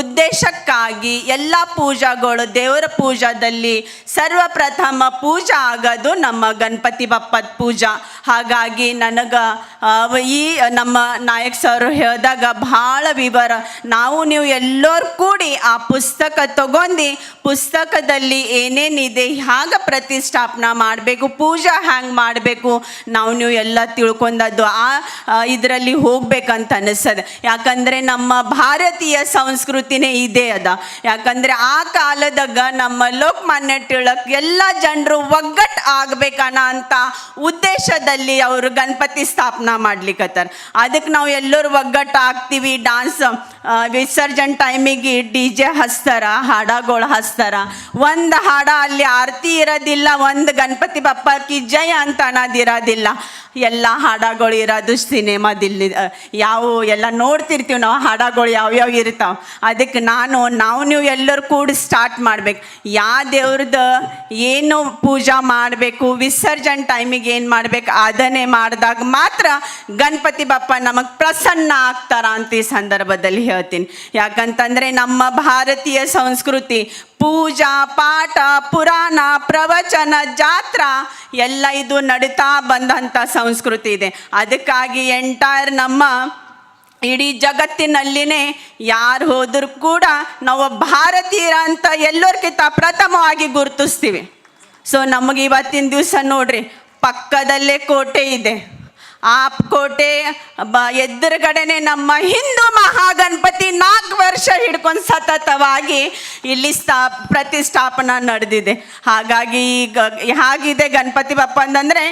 ಉದ್ದೇಶಕ್ಕಾಗಿ ಎಲ್ಲ ಪೂಜಾಗಳು ದೇವರ ಪೂಜಾದಲ್ಲಿ ಸರ್ವಪ್ರಥಮ ಪೂಜಾ ಆಗೋದು ನಮ್ಮ ಗಣಪತಿ ಬಪ್ಪದ ಪೂಜಾ. ಹಾಗಾಗಿ ನನಗೆ ಈ ನಮ್ಮ ನಾಯಕ್ ಸರ್ ಹೇಳಿದಾಗ ಭಾಳ ವಿವರ. ನಾವು ನೀವು ಎಲ್ಲರೂ ಕೂಡಿ ಆ ಪುಸ್ತಕ ತಗೊಂಡು, ಪುಸ್ತಕದಲ್ಲಿ ಏನೇನಿದೆ, ಹಾಗ ಪ್ರತಿಷ್ಠಾಪನಾ ಮಾಡಬೇಕು, ಪೂಜಾ ಹ್ಯಾಂಗೆ ಮಾಡಬೇಕು ನಾವು ನೀವು ಎಲ್ಲ ತಿಳ್ಕೊಂಡದ್ದು ಆ ಇದರಲ್ಲಿ ಹೋಗ್ಬೇಕಂತ ಅನಿಸ್ತದೆ ಯಾಕಂದರೆ ನಮ್ಮ ಭಾರತೀಯ ಸಂಸ್ಕೃತಿನೇ ಇದೇ ಅದ. ಯಾಕಂದರೆ ಆ ಕಾಲದಾಗ ನಮ್ಮ ಲೋಕಮಾನ್ಯ ತಿಳಕ್ ಎಲ್ಲ ಜನರು ಒಗ್ಗಟ್ಟು ಆಗ್ಬೇಕಣ ಅಂತ ಉದ್ದೇಶದಲ್ಲಿ ಅವರು ಗಣಪತಿ ಸ್ಥಾಪನಾ ಮಾಡ್ಲಿಕ್ಕತ್ತಾರ ಅದಕ್ಕೆ ನಾವು ಎಲ್ಲರೂ ಒಗ್ಗಟ್ಟು ಆಗ್ತೀವಿ ಡಾನ್ಸ್ ವಿಸರ್ಜನ್ ಟೈಮಿಗೆ ಡಿ ಜೆ ಹಚ್ತಾರ, ಹಾಡಗಳು ಹಚ್ತಾರ. ಒಂದು ಹಾಡ ಅಲ್ಲಿ ಆರತಿ ಇರೋದಿಲ್ಲ, ಒಂದು ಗಣಪತಿ ಬಪ್ಪಕ್ಕೆ ಜಯ ಅಂತ ಅನ್ನೋದಿರೋದಿಲ್ಲ ಎಲ್ಲ ಹಾಡಗಳು ಇರೋದು ಸಿನಿಮಾದಲ್ಲಿ ಯಾವ ಎಲ್ಲ ನೋಡ್ತಿರ್ತೀವಿ ನಾವು, ಹಾಡಗಳು ಯಾವ್ಯಾವ ಇರ್ತಾವ. ಅದಕ್ಕೆ ನಾನು, ನಾವು ನೀವು ಎಲ್ಲರೂ ಕೂಡ ಸ್ಟಾರ್ಟ್ ಮಾಡ್ಬೇಕು. ಯಾವ ದೇವ್ರದ್ದು ಏನು ಪೂಜಾ ಮಾಡಬೇಕು, ವಿಸರ್ಜನ್ ಟೈಮಿಗೆ ಏನು ಮಾಡ್ಬೇಕು, ಅದನ್ನೇ ಮಾಡಿದಾಗ ಮಾತ್ರ ಗಣಪತಿ ಬಪ್ಪ ನಮಗೆ ಪ್ರಸನ್ನ ಆಗ್ತಾರ ಅಂತ ಈ ಸಂದರ್ಭದಲ್ಲಿ ಹೇಳ್ತೀನಿ. ಯಾಕಂತಂದ್ರೆ ನಮ್ಮ ಭಾರತೀಯ ಸಂಸ್ಕೃತಿ ಪೂಜಾ, ಪಾಠ, ಪುರಾಣ, ಪ್ರವಚನ, ಜಾತ್ರಾ, ಎಲ್ಲ ಇದು ನಡೀತಾ ಬಂದಂಥ ಸಂಸ್ಕೃತಿ ಇದೆ. ಅದಕ್ಕಾಗಿ ಎಂಟೈರ್ ನಮ್ಮ ಇಡೀ ಜಗತ್ತಿನಲ್ಲಿನೇ ಯಾರು ಹೋದರೂ ಕೂಡ ನಾವು ಭಾರತೀಯರ ಅಂತ ಎಲ್ಲರಿಗಿಂತ ಪ್ರಥಮವಾಗಿ ಗುರುತಿಸ್ತೀವಿ. ಸೊ ನಮಗೆ ಇವತ್ತಿನ ದಿವಸ ನೋಡ್ರಿ, ಪಕ್ಕದಲ್ಲೇ ಕೋಟೆ ಇದೆ. ಆ ಕೋಟೆ ಎದುರುಗಡೆನೆ ನಮ್ಮ ಹಿಂದೂ ಮಹಾಗಣಪತಿ ನಾಲ್ಕು ವರ್ಷ ಹಿಡ್ಕೊಂಡು ಸತತವಾಗಿ ಇಲ್ಲಿ ಸ್ಥಾ ಪ್ರತಿಷ್ಠಾಪನಾ ನಡೆದಿದೆ. ಹಾಗಾಗಿ ಈಗ ಹಾಗಿದೆ ಗಣಪತಿ ಬಪ್ಪ ಅಂತಂದರೆ,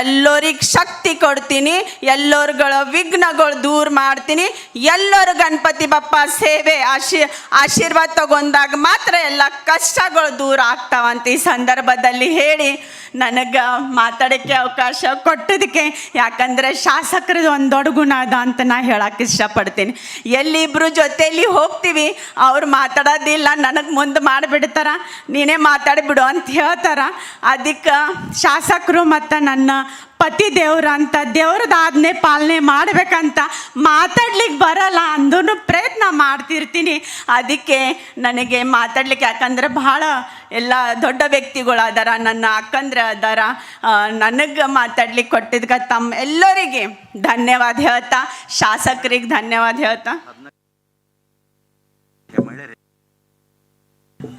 ಎಲ್ಲರಿಗೆ ಶಕ್ತಿ ಕೊಡ್ತೀನಿ, ಎಲ್ಲರ್ಗಳ ವಿಘ್ನಗಳು ದೂರ ಮಾಡ್ತೀನಿ, ಎಲ್ಲರೂ ಗಣಪತಿ ಬಪ್ಪ ಸೇವೆ, ಆಶಿ, ಆಶೀರ್ವಾದ ತಗೊಂಡಾಗ ಮಾತ್ರ ಎಲ್ಲ ಕಷ್ಟಗಳು ದೂರ ಆಗ್ತಾವಂತ ಈ ಸಂದರ್ಭದಲ್ಲಿ ಹೇಳಿ ನನಗೆ ಮಾತಾಡೋಕ್ಕೆ ಅವಕಾಶ ಕೊಟ್ಟದಕ್ಕೆ. ಯಾಕಂದರೆ ಶಾಸಕರದ್ದು ಒಂದು ದೊಡ್ಡ ಗುಣ ಅದ ಅಂತ ನಾ ಹೇಳಕ್ಕೆ ಇಷ್ಟಪಡ್ತೀನಿ. ಎಲ್ಲಿಬ್ರು ಜೊತೆಯಲ್ಲಿ ಹೋಗ್ತೀವಿ, ಅವ್ರು ಮಾತಾಡೋದಿಲ್ಲ, ನನಗೆ ಮುಂದೆ ಮಾಡಿಬಿಡ್ತಾರ, ನೀನೇ ಮಾತಾಡಿಬಿಡು ಅಂತ ಹೇಳ್ತಾರ. ಅದಕ್ಕೆ ಶಾಸಕರು ಮತ್ತು ನನ್ನ ಪತಿ ದೇವ್ರ ಅಂತ ದೇವ್ರದ್ದು ಆಜ್ಞೆ ಪಾಲನೆ ಮಾಡಬೇಕಂತ ಮಾತಾಡ್ಲಿಕ್ಕೆ ಬರಲ್ಲ ಅಂದೂ ಪ್ರಯತ್ನ ಮಾಡ್ತಿರ್ತೀನಿ. ಅದಕ್ಕೆ ನನಗೆ ಮಾತಾಡ್ಲಿಕ್ಕೆ ಯಾಕಂದ್ರೆ ಬಹಳ ಎಲ್ಲ ದೊಡ್ಡ ವ್ಯಕ್ತಿಗಳು ಅದಾರ ನನ್ನ ಅಕ್ಕಂದ್ರೆ ಅದಾರ ನನಗೆ ಮಾತಾಡ್ಲಿಕ್ಕೆ ಕೊಟ್ಟಿದ್ಕ ತಮ್ಮ ಎಲ್ಲರಿಗೆ ಧನ್ಯವಾದ ಹೇಳ್ತಾ, ಶಾಸಕರಿಗೆ ಧನ್ಯವಾದ ಹೇಳ್ತಾ.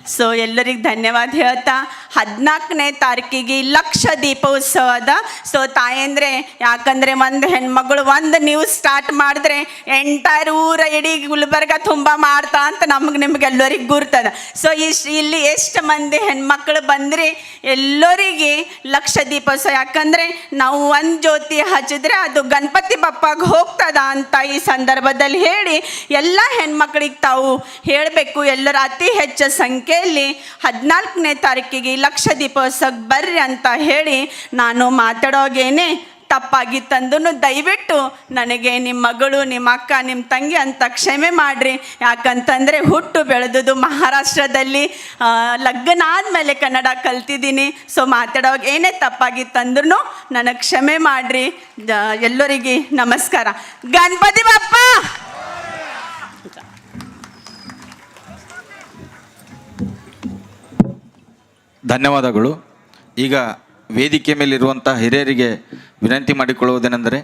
ಸೊ ಎಲ್ಲರಿಗೆ ಧನ್ಯವಾದ ಹೇಳ್ತಾ. ಹದಿನಾಲ್ಕನೇ ತಾರೀಕಿಗೆ ಲಕ್ಷ ದೀಪೋತ್ಸವದ. ಸೊ ತಾಯಂದ್ರೆ, ಯಾಕಂದ್ರೆ ಒಂದು ಹೆಣ್ಮಗಳು ಒಂದು ನ್ಯೂಸ್ ಸ್ಟಾರ್ಟ್ ಮಾಡಿದ್ರೆ ಎಂಟೈರ್ ಊರ ಇಡೀ ಗುಲ್ಬರ್ಗ ತುಂಬ ಮಾಡ್ತಾ ಅಂತ ನಮಗೆ ನಿಮ್ಗೆ ಎಲ್ಲರಿಗೆ ಗುರ್ತದ ಸೊ ಇಷ್ಟು ಇಲ್ಲಿ ಎಷ್ಟು ಮಂದಿ ಹೆಣ್ಮಕ್ಳು ಬಂದ್ರಿ? ಎಲ್ಲರಿಗೆ ಲಕ್ಷ ದೀಪೋತ್ಸವ. ಯಾಕಂದ್ರೆ ನಾವು ಒಂದು ಜ್ಯೋತಿ ಹಚ್ಚಿದ್ರೆ ಅದು ಗಣಪತಿ ಬಪ್ಪಾಗ ಹೋಗ್ತದ ಅಂತ ಈ ಸಂದರ್ಭದಲ್ಲಿ ಹೇಳಿ ಎಲ್ಲ ಹೆಣ್ಮಕ್ಳಿಗೆ ತಾವು ಹೇಳಬೇಕು. ಎಲ್ಲರ ಅತಿ ಹೆಚ್ಚು ಸಂಖ್ಯೆಯಲ್ಲಿ ಹದಿನಾಲ್ಕನೇ ತಾರೀಕಿಗೆ ಲಕ್ಷ ದೀಪೋತ್ಸವಕ್ಕೆ ಬರ್ರಿ ಅಂತ ಹೇಳಿ ನಾನು ಮಾತಾಡೋಗೇನೆ. ತಪ್ಪಾಗಿ ತಪ್ಪಾಗಿತ್ತಂದು ದಯವಿಟ್ಟು ನನಗೆ ನಿಮ್ಮ ಮಗಳು ನಿಮ್ಮ ಅಕ್ಕ ನಿಮ್ಮ ತಂಗಿ ಅಂತ ಕ್ಷಮೆ ಮಾಡಿರಿ. ಯಾಕಂತಂದರೆ ಹುಟ್ಟು ಬೆಳೆದುದು ಮಹಾರಾಷ್ಟ್ರದಲ್ಲಿ ಲಗ್ನ ಆದಮೇಲೆ ಕನ್ನಡ ಕಲ್ತಿದ್ದೀನಿ. ಸೊ ಮಾತಾಡೋವಾಗ ಏನೇ ತಪ್ಪಾಗಿತ್ತಂದ್ರೂ ನನಗೆ ಕ್ಷಮೆ ಮಾಡಿರಿ. ಎಲ್ಲರಿಗೆ ನಮಸ್ಕಾರ. ಗಣಪತಿ ಬಪ್ಪ! ಧನ್ಯವಾದಗಳು. ಈಗ ವೇದಿಕೆ ಮೇಲಿರುವಂಥ ಹಿರಿಯರಿಗೆ ವಿನಂತಿ ಮಾಡಿಕೊಳ್ಳುವುದೇನೆಂದರೆ,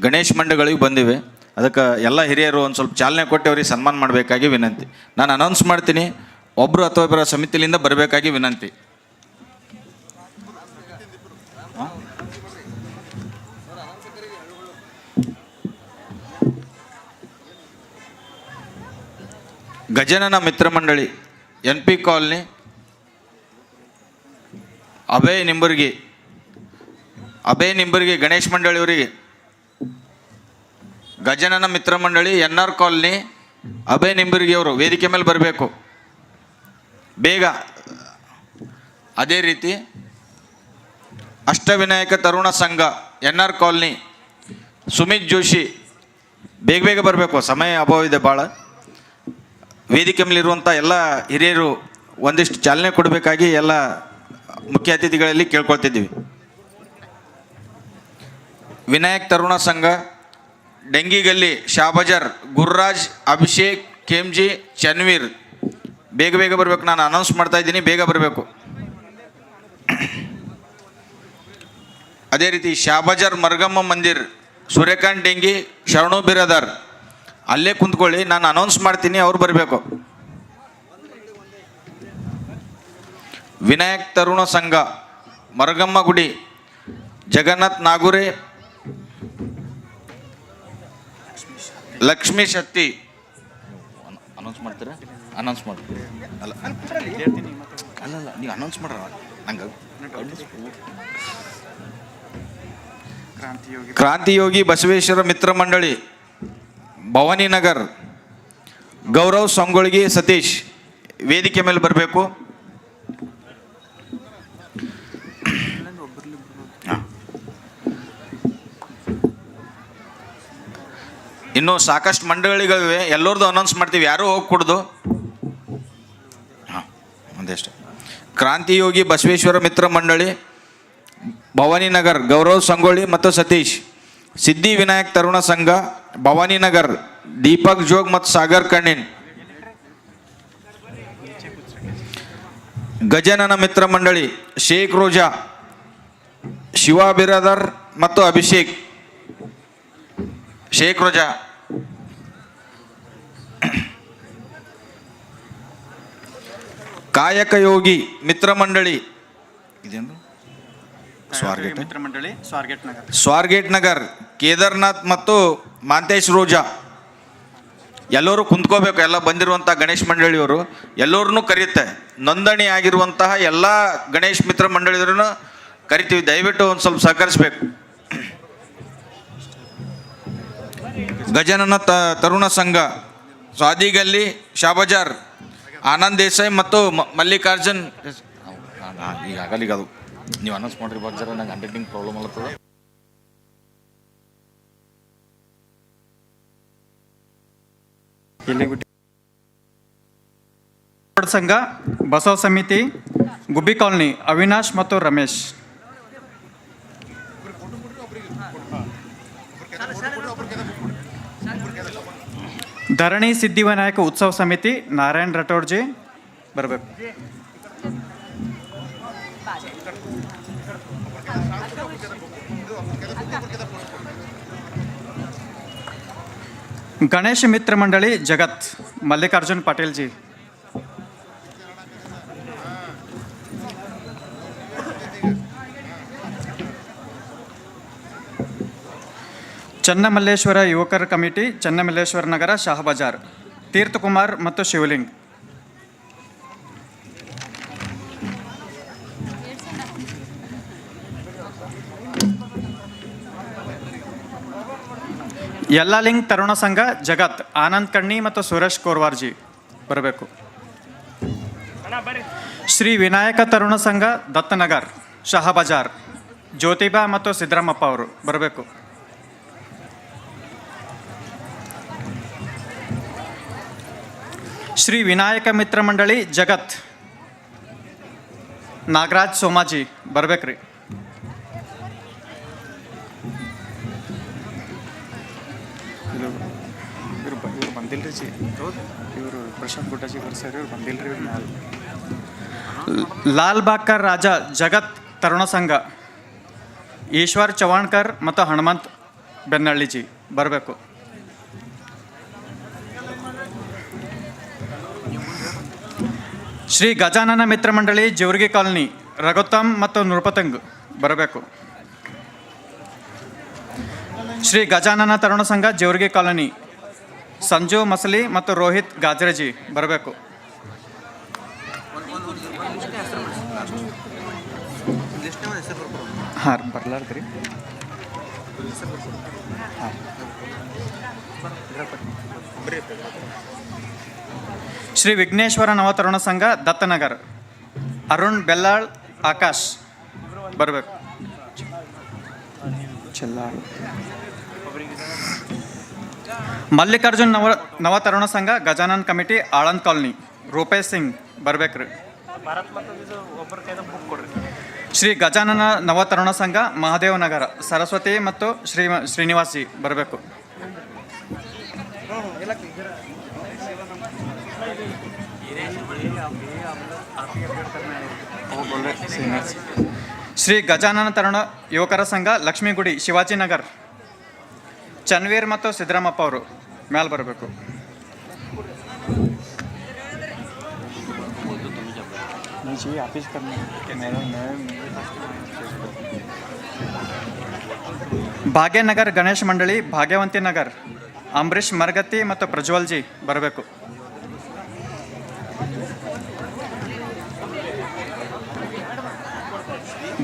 ಗಣೇಶ್ ಮಂಡಗಳಿಗೆ ಬಂದಿವೆ. ಅದಕ್ಕೆ ಎಲ್ಲ ಹಿರಿಯರು ಒಂದು ಸ್ವಲ್ಪ ಚಾಲನೆ ಕೊಟ್ಟು ಅವರಿಗೆ ಸನ್ಮಾನ ಮಾಡಬೇಕಾಗಿ ವಿನಂತಿ. ನಾನು ಅನೌನ್ಸ್ ಮಾಡ್ತೀನಿ ಒಬ್ಬರು ಅಥವಾ ಇಬ್ಬರ ಸಮಿತಿಯಿಂದ ಬರಬೇಕಾಗಿ ವಿನಂತಿ. Gajanana Mitra Mandali, N P colony Abhay Nimbargi. Abhay Nimbargi, Ganesh ಮಂಡಳಿಯವರಿಗೆ Gajanana Mitra Mandali, N R colony, Abhay Nimbargi ಅವರು ವೇದಿಕೆ ಮೇಲೆ ಬರಬೇಕು. ಬೇಗ. ಅದೇ ರೀತಿ Ashtavinayaka Taruna Sangha, N R colony, Sumit Joshi, ಬೇಗ ಬೇಗ ಬರಬೇಕು. ಸಮಯ ಅಭಾವ ಇದೆ ಭಾಳ. ವೇದಿಕೆ ಮೇಲಿರುವಂಥ ಎಲ್ಲ ಹಿರಿಯರು ಒಂದಿಷ್ಟು ಚಾಲನೆ ಕೊಡಬೇಕಾಗಿ ಎಲ್ಲ ಮುಖ್ಯ ಅತಿಥಿಗಳಲ್ಲಿ ಕೇಳ್ಕೊಳ್ತಿದ್ದೀವಿ. ವಿನಾಯಕ್ ತರುಣ ಸಂಘ, ಡೆಂಗಿಗಲ್ಲಿ ಶಾಬಜರ್, ಗುರ್ರಾಜ್, ಅಭಿಷೇಕ್ ಕೆಂಜಿ ಚನ್ವೀರ್. ಬೇಗ ಬೇಗ ಬರಬೇಕು, ನಾನು ಅನೌನ್ಸ್ ಮಾಡ್ತಾ ಇದ್ದೀನಿ, ಬೇಗ ಬರಬೇಕು. ಅದೇ ರೀತಿ ಶಾಬಜರ್ ಮರ್ಗಮ್ಮ ಮಂದಿರ್, ಸೂರ್ಯಕಾಂತ್ ಡೆಂಗಿ, ಶರಣು ಬಿರದಾರ್. ಅಲ್ಲೇ ಕುಂತ್ಕೊಳ್ಳಿ, ನಾನು ಅನೌನ್ಸ್ ಮಾಡ್ತೀನಿ, ಅವ್ರು ಬರಬೇಕು. ವಿನಾಯಕ್ ತರುಣ ಸಂಘ ಮರಗಮ್ಮ ಗುಡಿ ಜಗನ್ನಾಥ್ ನಾಗುರೆ ಲಕ್ಷ್ಮೀ ಶಕ್ತಿ ಅನೌನ್ಸ್ ಮಾಡ್ತೀರಾ? ಅನೌನ್ಸ್ ಮಾಡಿ. ಅಲ್ಲ ನೀವು ಅನೌನ್ಸ್ ಮಾಡ್ರ? ನಂಗೆ ಕ್ರಾಂತಿಯೋಗಿ ಬಸವೇಶ್ವರ ಮಿತ್ರ ಮಂಡಳಿ ಭವಾನಿ ನಗರ್ ಗೌರವ್ ಸಂಗೊಳ್ಗಿ ಸತೀಶ್ ವೇದಿಕೆ ಮೇಲೆ ಬರಬೇಕು. ಇನ್ನು ಸಾಕಷ್ಟು ಮಂಡಳಿಗಳಿವೆ, ಎಲ್ಲರದ್ದು ಅನೌನ್ಸ್ ಮಾಡ್ತೀವಿ, ಯಾರೂ ಹೋಗಿ ಕುಡ್ದು. ಹಾಂ, ಒಂದಷ್ಟೇ. ಕ್ರಾಂತಿಯೋಗಿ ಬಸವೇಶ್ವರ ಮಿತ್ರ ಮಂಡಳಿ, ಭವಾನಿ ನಗರ್, ಗೌರವ್ ಸಂಗೊಳ್ಳಿ ಮತ್ತು ಸತೀಶ್. ಸಿದ್ಧಿ ವಿನಾಯಕ್ ತರುಣ ಸಂಘ, ಭವಾನಿ ನಗರ್, ದೀಪಕ್ ಜೋಗ್ ಮತ್ತು ಸಾಗರ್ ಕಣ್ಣಿನ್ ಗಜನನ ಮಿತ್ರ ಮಂಡಳಿ, ಶೇಖ್ ರೋಜಾ, ಶಿವ ಬಿರಾದರ್ ಮತ್ತು ಅಭಿಷೇಕ್. ಶೇಖ್ ರಜಾ ಕಾಯಕ ಯೋಗಿ ಮಿತ್ರ ಮಂಡಳಿ. ಇದೇನು? ಸ್ವಾರ್ಗೇಟ್. ಮಿತ್ರ ಮಂಡಳಿ ಸ್ವಾರ್ಗೇಟ್ ನಗರ್. ಸ್ವಾರ್ಗೇಟ್ ನಗರ್ ಕೇದಾರ್ನಾಥ್ ಮತ್ತು ಮಾಂತೇಶ್ ರೋಜಾ. ಎಲ್ಲರೂ ಕುಂತ್ಕೋಬೇಕು ಎಲ್ಲ ಬಂದಿರುವಂಥ ಗಣೇಶ್ ಮಂಡಳಿಯವರು. ಎಲ್ಲರನ್ನೂ ಕರೆಯುತ್ತೆ. ನೋಂದಣಿ ಆಗಿರುವಂತಹ ಎಲ್ಲ ಗಣೇಶ್ ಮಿತ್ರ ಮಂಡಳಿಯವರನ್ನು ಕರಿತೀವಿ. ದಯವಿಟ್ಟು ಒಂದು ಸ್ವಲ್ಪ ಸಹಕರಿಸ್ಬೇಕು. ಗಜನನ ತ ತರುಣ ಸಂಘ, ಸ್ವಾದಿಗಲ್ಲಿ ಶಾಬಜಾರ್, ಆನಂದ್ ದೇಸಾಯಿ ಮತ್ತು ಮಲ್ಲಿಕಾರ್ಜುನ್. ಈಗ ಆಗಲ್ಲ ಈಗ ಅದು. ನೀವು ಅನೌನ್ಸ್ ಮಾಡ್ರಿ ಜರ, ನಂಗೆ ಅಂಡರ್ಟಿಂಗ್ ಪ್ರಾಬ್ಲಮ್ ಆಗ್ತದೆ ಸಂಘ, ಬಸವ ಸಮಿತಿ, ಗುಬ್ಬಿ ಕಾಲೋನಿ, ಅವಿನಾಶ್ ಮತ್ತು ರಮೇಶ್. ಧರಣಿ ಸಿದ್ಧಿವಿನಾಯಕ ಉತ್ಸವ ಸಮಿತಿ ನಾರಾಯಣ್ ರಟೋಡ್ಜಿ ಬರಬೇಕು ಗಣೇಶ ಮಿತ್ರ ಮಂಡಳಿ ಜಗತ್ ಮಲ್ಲಿಕಾರ್ಜುನ್ ಪಾಟೀಲ್ ಜಿ ಚನ್ನಮಲ್ಲೇಶ್ವರ ಯುವಕರ ಕಮಿಟಿ, ಚನ್ನಮಲ್ಲೇಶ್ವರ ನಗರ ಶಾಹಬಜಾರ್. ತೀರ್ಥಕುಮಾರ್ ಮತ್ತು ಶಿವಲಿಂಗ್. ಯಲ್ಲಾಲಿಂಗ್ ತರುಣ ಸಂಘ, ಜಗತ್, ಆನಂದ್ ಕಣ್ಣಿ ಮತ್ತು ಸುರೇಶ್ ಕೋರ್ವಾರ್ಜಿ. ಬರಬೇಕು. ಶ್ರೀ ವಿನಾಯಕ ತರುಣ ಸಂಘ, ದತ್ತನಗರ್, ಶಹಬಜಾರ್. ಜ್ಯೋತಿಬಾ ಮತ್ತು ಸಿದ್ದರಾಮಪ್ಪ ಅವರು. ಬರಬೇಕು. ಶ್ರೀ ವಿನಾಯಕ ಮಿತ್ರ ಮಂಡಳಿ ಜಗತ್. ನಾಗರಾಜ್ ಸೋಮಾಜಿ ಬರ್ಬೇಕ್ರಿ. ಇವ್ರು ಇವ್ರು ಬಂದಿಲ್ರಿ ಜಿ. ಇವರು ಪ್ರಶಾಂತ್ ಗುಡ್ಡಜಿ ಬರ್ಸರ್ ಇವ್ರು ಇವ್ರು ಮ್ಯಾಲ ಲಾಲ್ ಬಾಗ್ಕರ್ ರಾಜ ಜಗತ್ ತರುಣ ಸಂಘ. ಈಶ್ವರ್ ಚವಾಣ್ಕರ್ ಮತ್ತು ಹನುಮಂತ್ ಬೆನ್ನಳ್ಳಿಜಿ ಬರಬೇಕು. ಶ್ರೀ ಗಜಾನನ ಮಿತ್ರ ಮಂಡಳಿ ಜೇವರ್ಗಿ ಕಾಲನಿ, ರಘುತ್ತಮ್ ಮತ್ತು ನೃಪತಂಗ್ ಬರಬೇಕು. ಶ್ರೀ ಗಜಾನನ ತರುಣ ಸಂಘ, ಜೇವರ್ಗಿ ಕಾಲನಿ, ಸಂಜು ಮಸಲಿ ಮತ್ತು ರೋಹಿತ್ ಗಾಜ್ರಜಿ ಬರಬೇಕು. ಶ್ರೀ ವಿಘ್ನೇಶ್ವರ ನವತರುಣ ಸಂಘ ದತ್ತನಗರ್. ಅರುಣ್ ಬೆಲ್ಲಾಳ್ ಆಕಾಶ್. ಬರಬೇಕು. Mallikarjun Nava, Navataruna Sangha, Gajanan committee, Aland colony. Rupesh Singh ಬರ್ಬೇಕ್ರಿ ಶ್ರೀ ಗಜಾನನ ನವತರುಣ ಸಂಘ ಮಹಾದೇವ ನಗರ ಸರಸ್ವತಿ ಮತ್ತು ಶ್ರೀ ಶ್ರೀನಿವಾಸಿ, ಬರಬೇಕು. ಶ್ರೀ ಗಜಾನನ ತರುಣ ಯುವಕರ ಸಂಘ ಲಕ್ಷ್ಮೀಗುಡಿ ಶಿವಾಜಿನಗರ್ ಚನ್ವೀರ್ ಮತ್ತು ಸಿದ್ದರಾಮಪ್ಪ ಅವರು ಮ್ಯಾಲ್ ಬರಬೇಕು ಭಾಗ್ಯನಗರ್ ಗಣೇಶ್ ಮಂಡಳಿ ಭಾಗ್ಯವಂತಿ ನಗರ್ ಅಂಬರೀಷ್ ಮರಗತ್ತಿ ಮತ್ತು ಪ್ರಜ್ವಲ್ ಜಿ ಬರಬೇಕು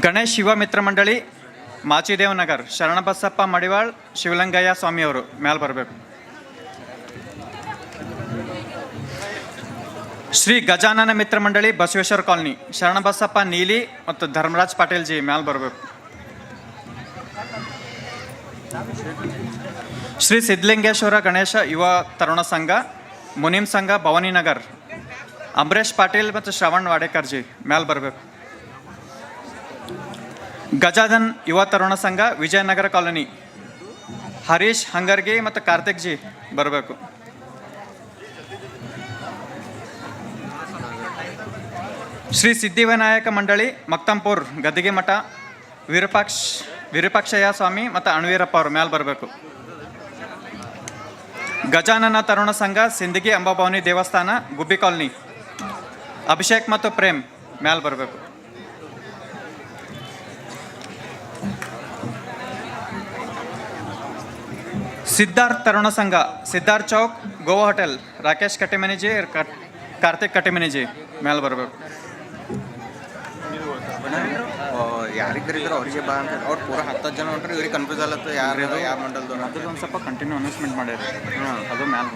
ಗಣೇಶ್ ಶಿವ ಮಿತ್ರ ಮಂಡಳಿ, ಮಾಚಿದೇವ್ ನಗರ್, ಶರಣಬಸಪ್ಪ ಮಡಿವಾಳ್, ಶಿವಲಿಂಗಯ್ಯ ಸ್ವಾಮಿಯವರು ಮ್ಯಾಲ್ ಬರಬೇಕು. ಶ್ರೀ ಗಜಾನನ ಮಿತ್ರ ಮಂಡಳಿ, ಬಸವೇಶ್ವರ ಕಾಲನಿ, ಶರಣಬಸಪ್ಪ ನೀಲಿ ಮತ್ತು ಧರ್ಮರಾಜ್ ಪಾಟೀಲ್ ಜಿ ಮ್ಯಾಲ್ ಬರಬೇಕು. ಶ್ರೀ ಸಿದ್ಧಲಿಂಗೇಶ್ವರ ಗಣೇಶ ಯುವ ತರುಣ ಸಂಘ ಮುನಿಮ್ ಸಂಘ ಭವಾನಿ ನಗರ್, ಅಂಬರೀಷ್ ಪಾಟೀಲ್ ಮತ್ತು ಶ್ರವಣ್ ವಾಡೇಕರ್ ಜಿ ಮ್ಯಾಲ್ ಬರಬೇಕು. ಗಜಾದನ್ ಯುವ ತರುಣ ಸಂಘ, ವಿಜಯನಗರ ಕಾಲೋನಿ. ಹರೀಶ್ ಹಂಗರ್ಗಿ ಮತ್ತು ಕಾರ್ತಿಕ್ ಜಿ ಬರಬೇಕು. ಶ್ರೀ ಸಿದ್ಧಿವಿನಾಯಕ ಮಂಡಳಿ, ಮಕ್ತಂಪುರ್, ಗದ್ದಿಗೆ ಮಠ, ವಿರೂಪಾಕ್ಷ, ವಿರೂಪಾಕ್ಷಯ್ಯ ಸ್ವಾಮಿ ಮತ್ತು ಅಣವೀರಪ್ಪ ಅವರು ಮ್ಯಾಲ್ ಬರಬೇಕು. ಗಜಾನನ ತರುಣ ಸಂಘ, ಸಿಂದಗಿ ಅಂಬಾಭವಾನಿ ದೇವಸ್ಥಾನ, ಗುಬ್ಬಿ ಕಾಲೋನಿ. ಅಭಿಷೇಕ್ ಮತ್ತು ಪ್ರೇಮ್ ಮ್ಯಾಲೆ ಬರಬೇಕು. ಸಿದ್ಧಾರ್ಥ್ ತರುಣ ಸಂಘ ಸಿದ್ಧಾರ್ಥ್ ಚೌಕ್ ಗೋವಾ ಹೋಟೆಲ್. ರಾಕೇಶ್ ಕಟ್ಟಿಮನಿಜಿ ಕಟ್- ಕಾರ್ತಿಕ್ ಕಟ್ಟಿಮನಿಜಿ ಮೇಲೆ ಬರಬೇಕು. ಯಾರಿಗೆ ಕರೀತಾರೆ ಅವ್ರಿಗೆ ಬಾ ಅಂತ ಅವ್ರು ಪೂರ ಹತ್ತು ಜನ ಹೊಂಟ್ರೆ ಇವ್ರಿಗೆ ಕನ್ಫ್ಯೂಸ್ ಆಗುತ್ತೆ ಯಾರು ಯಾವ ಮಂಡಲ್ದವ್ರು ಒಂದು ಸ್ವಲ್ಪ ಕಂಟಿನ್ಯೂ ಅನೌನ್ಸ್ಮೆಂಟ್ ಮಾಡ್ಯಾರ ಅದು ಮ್ಯಾಲ್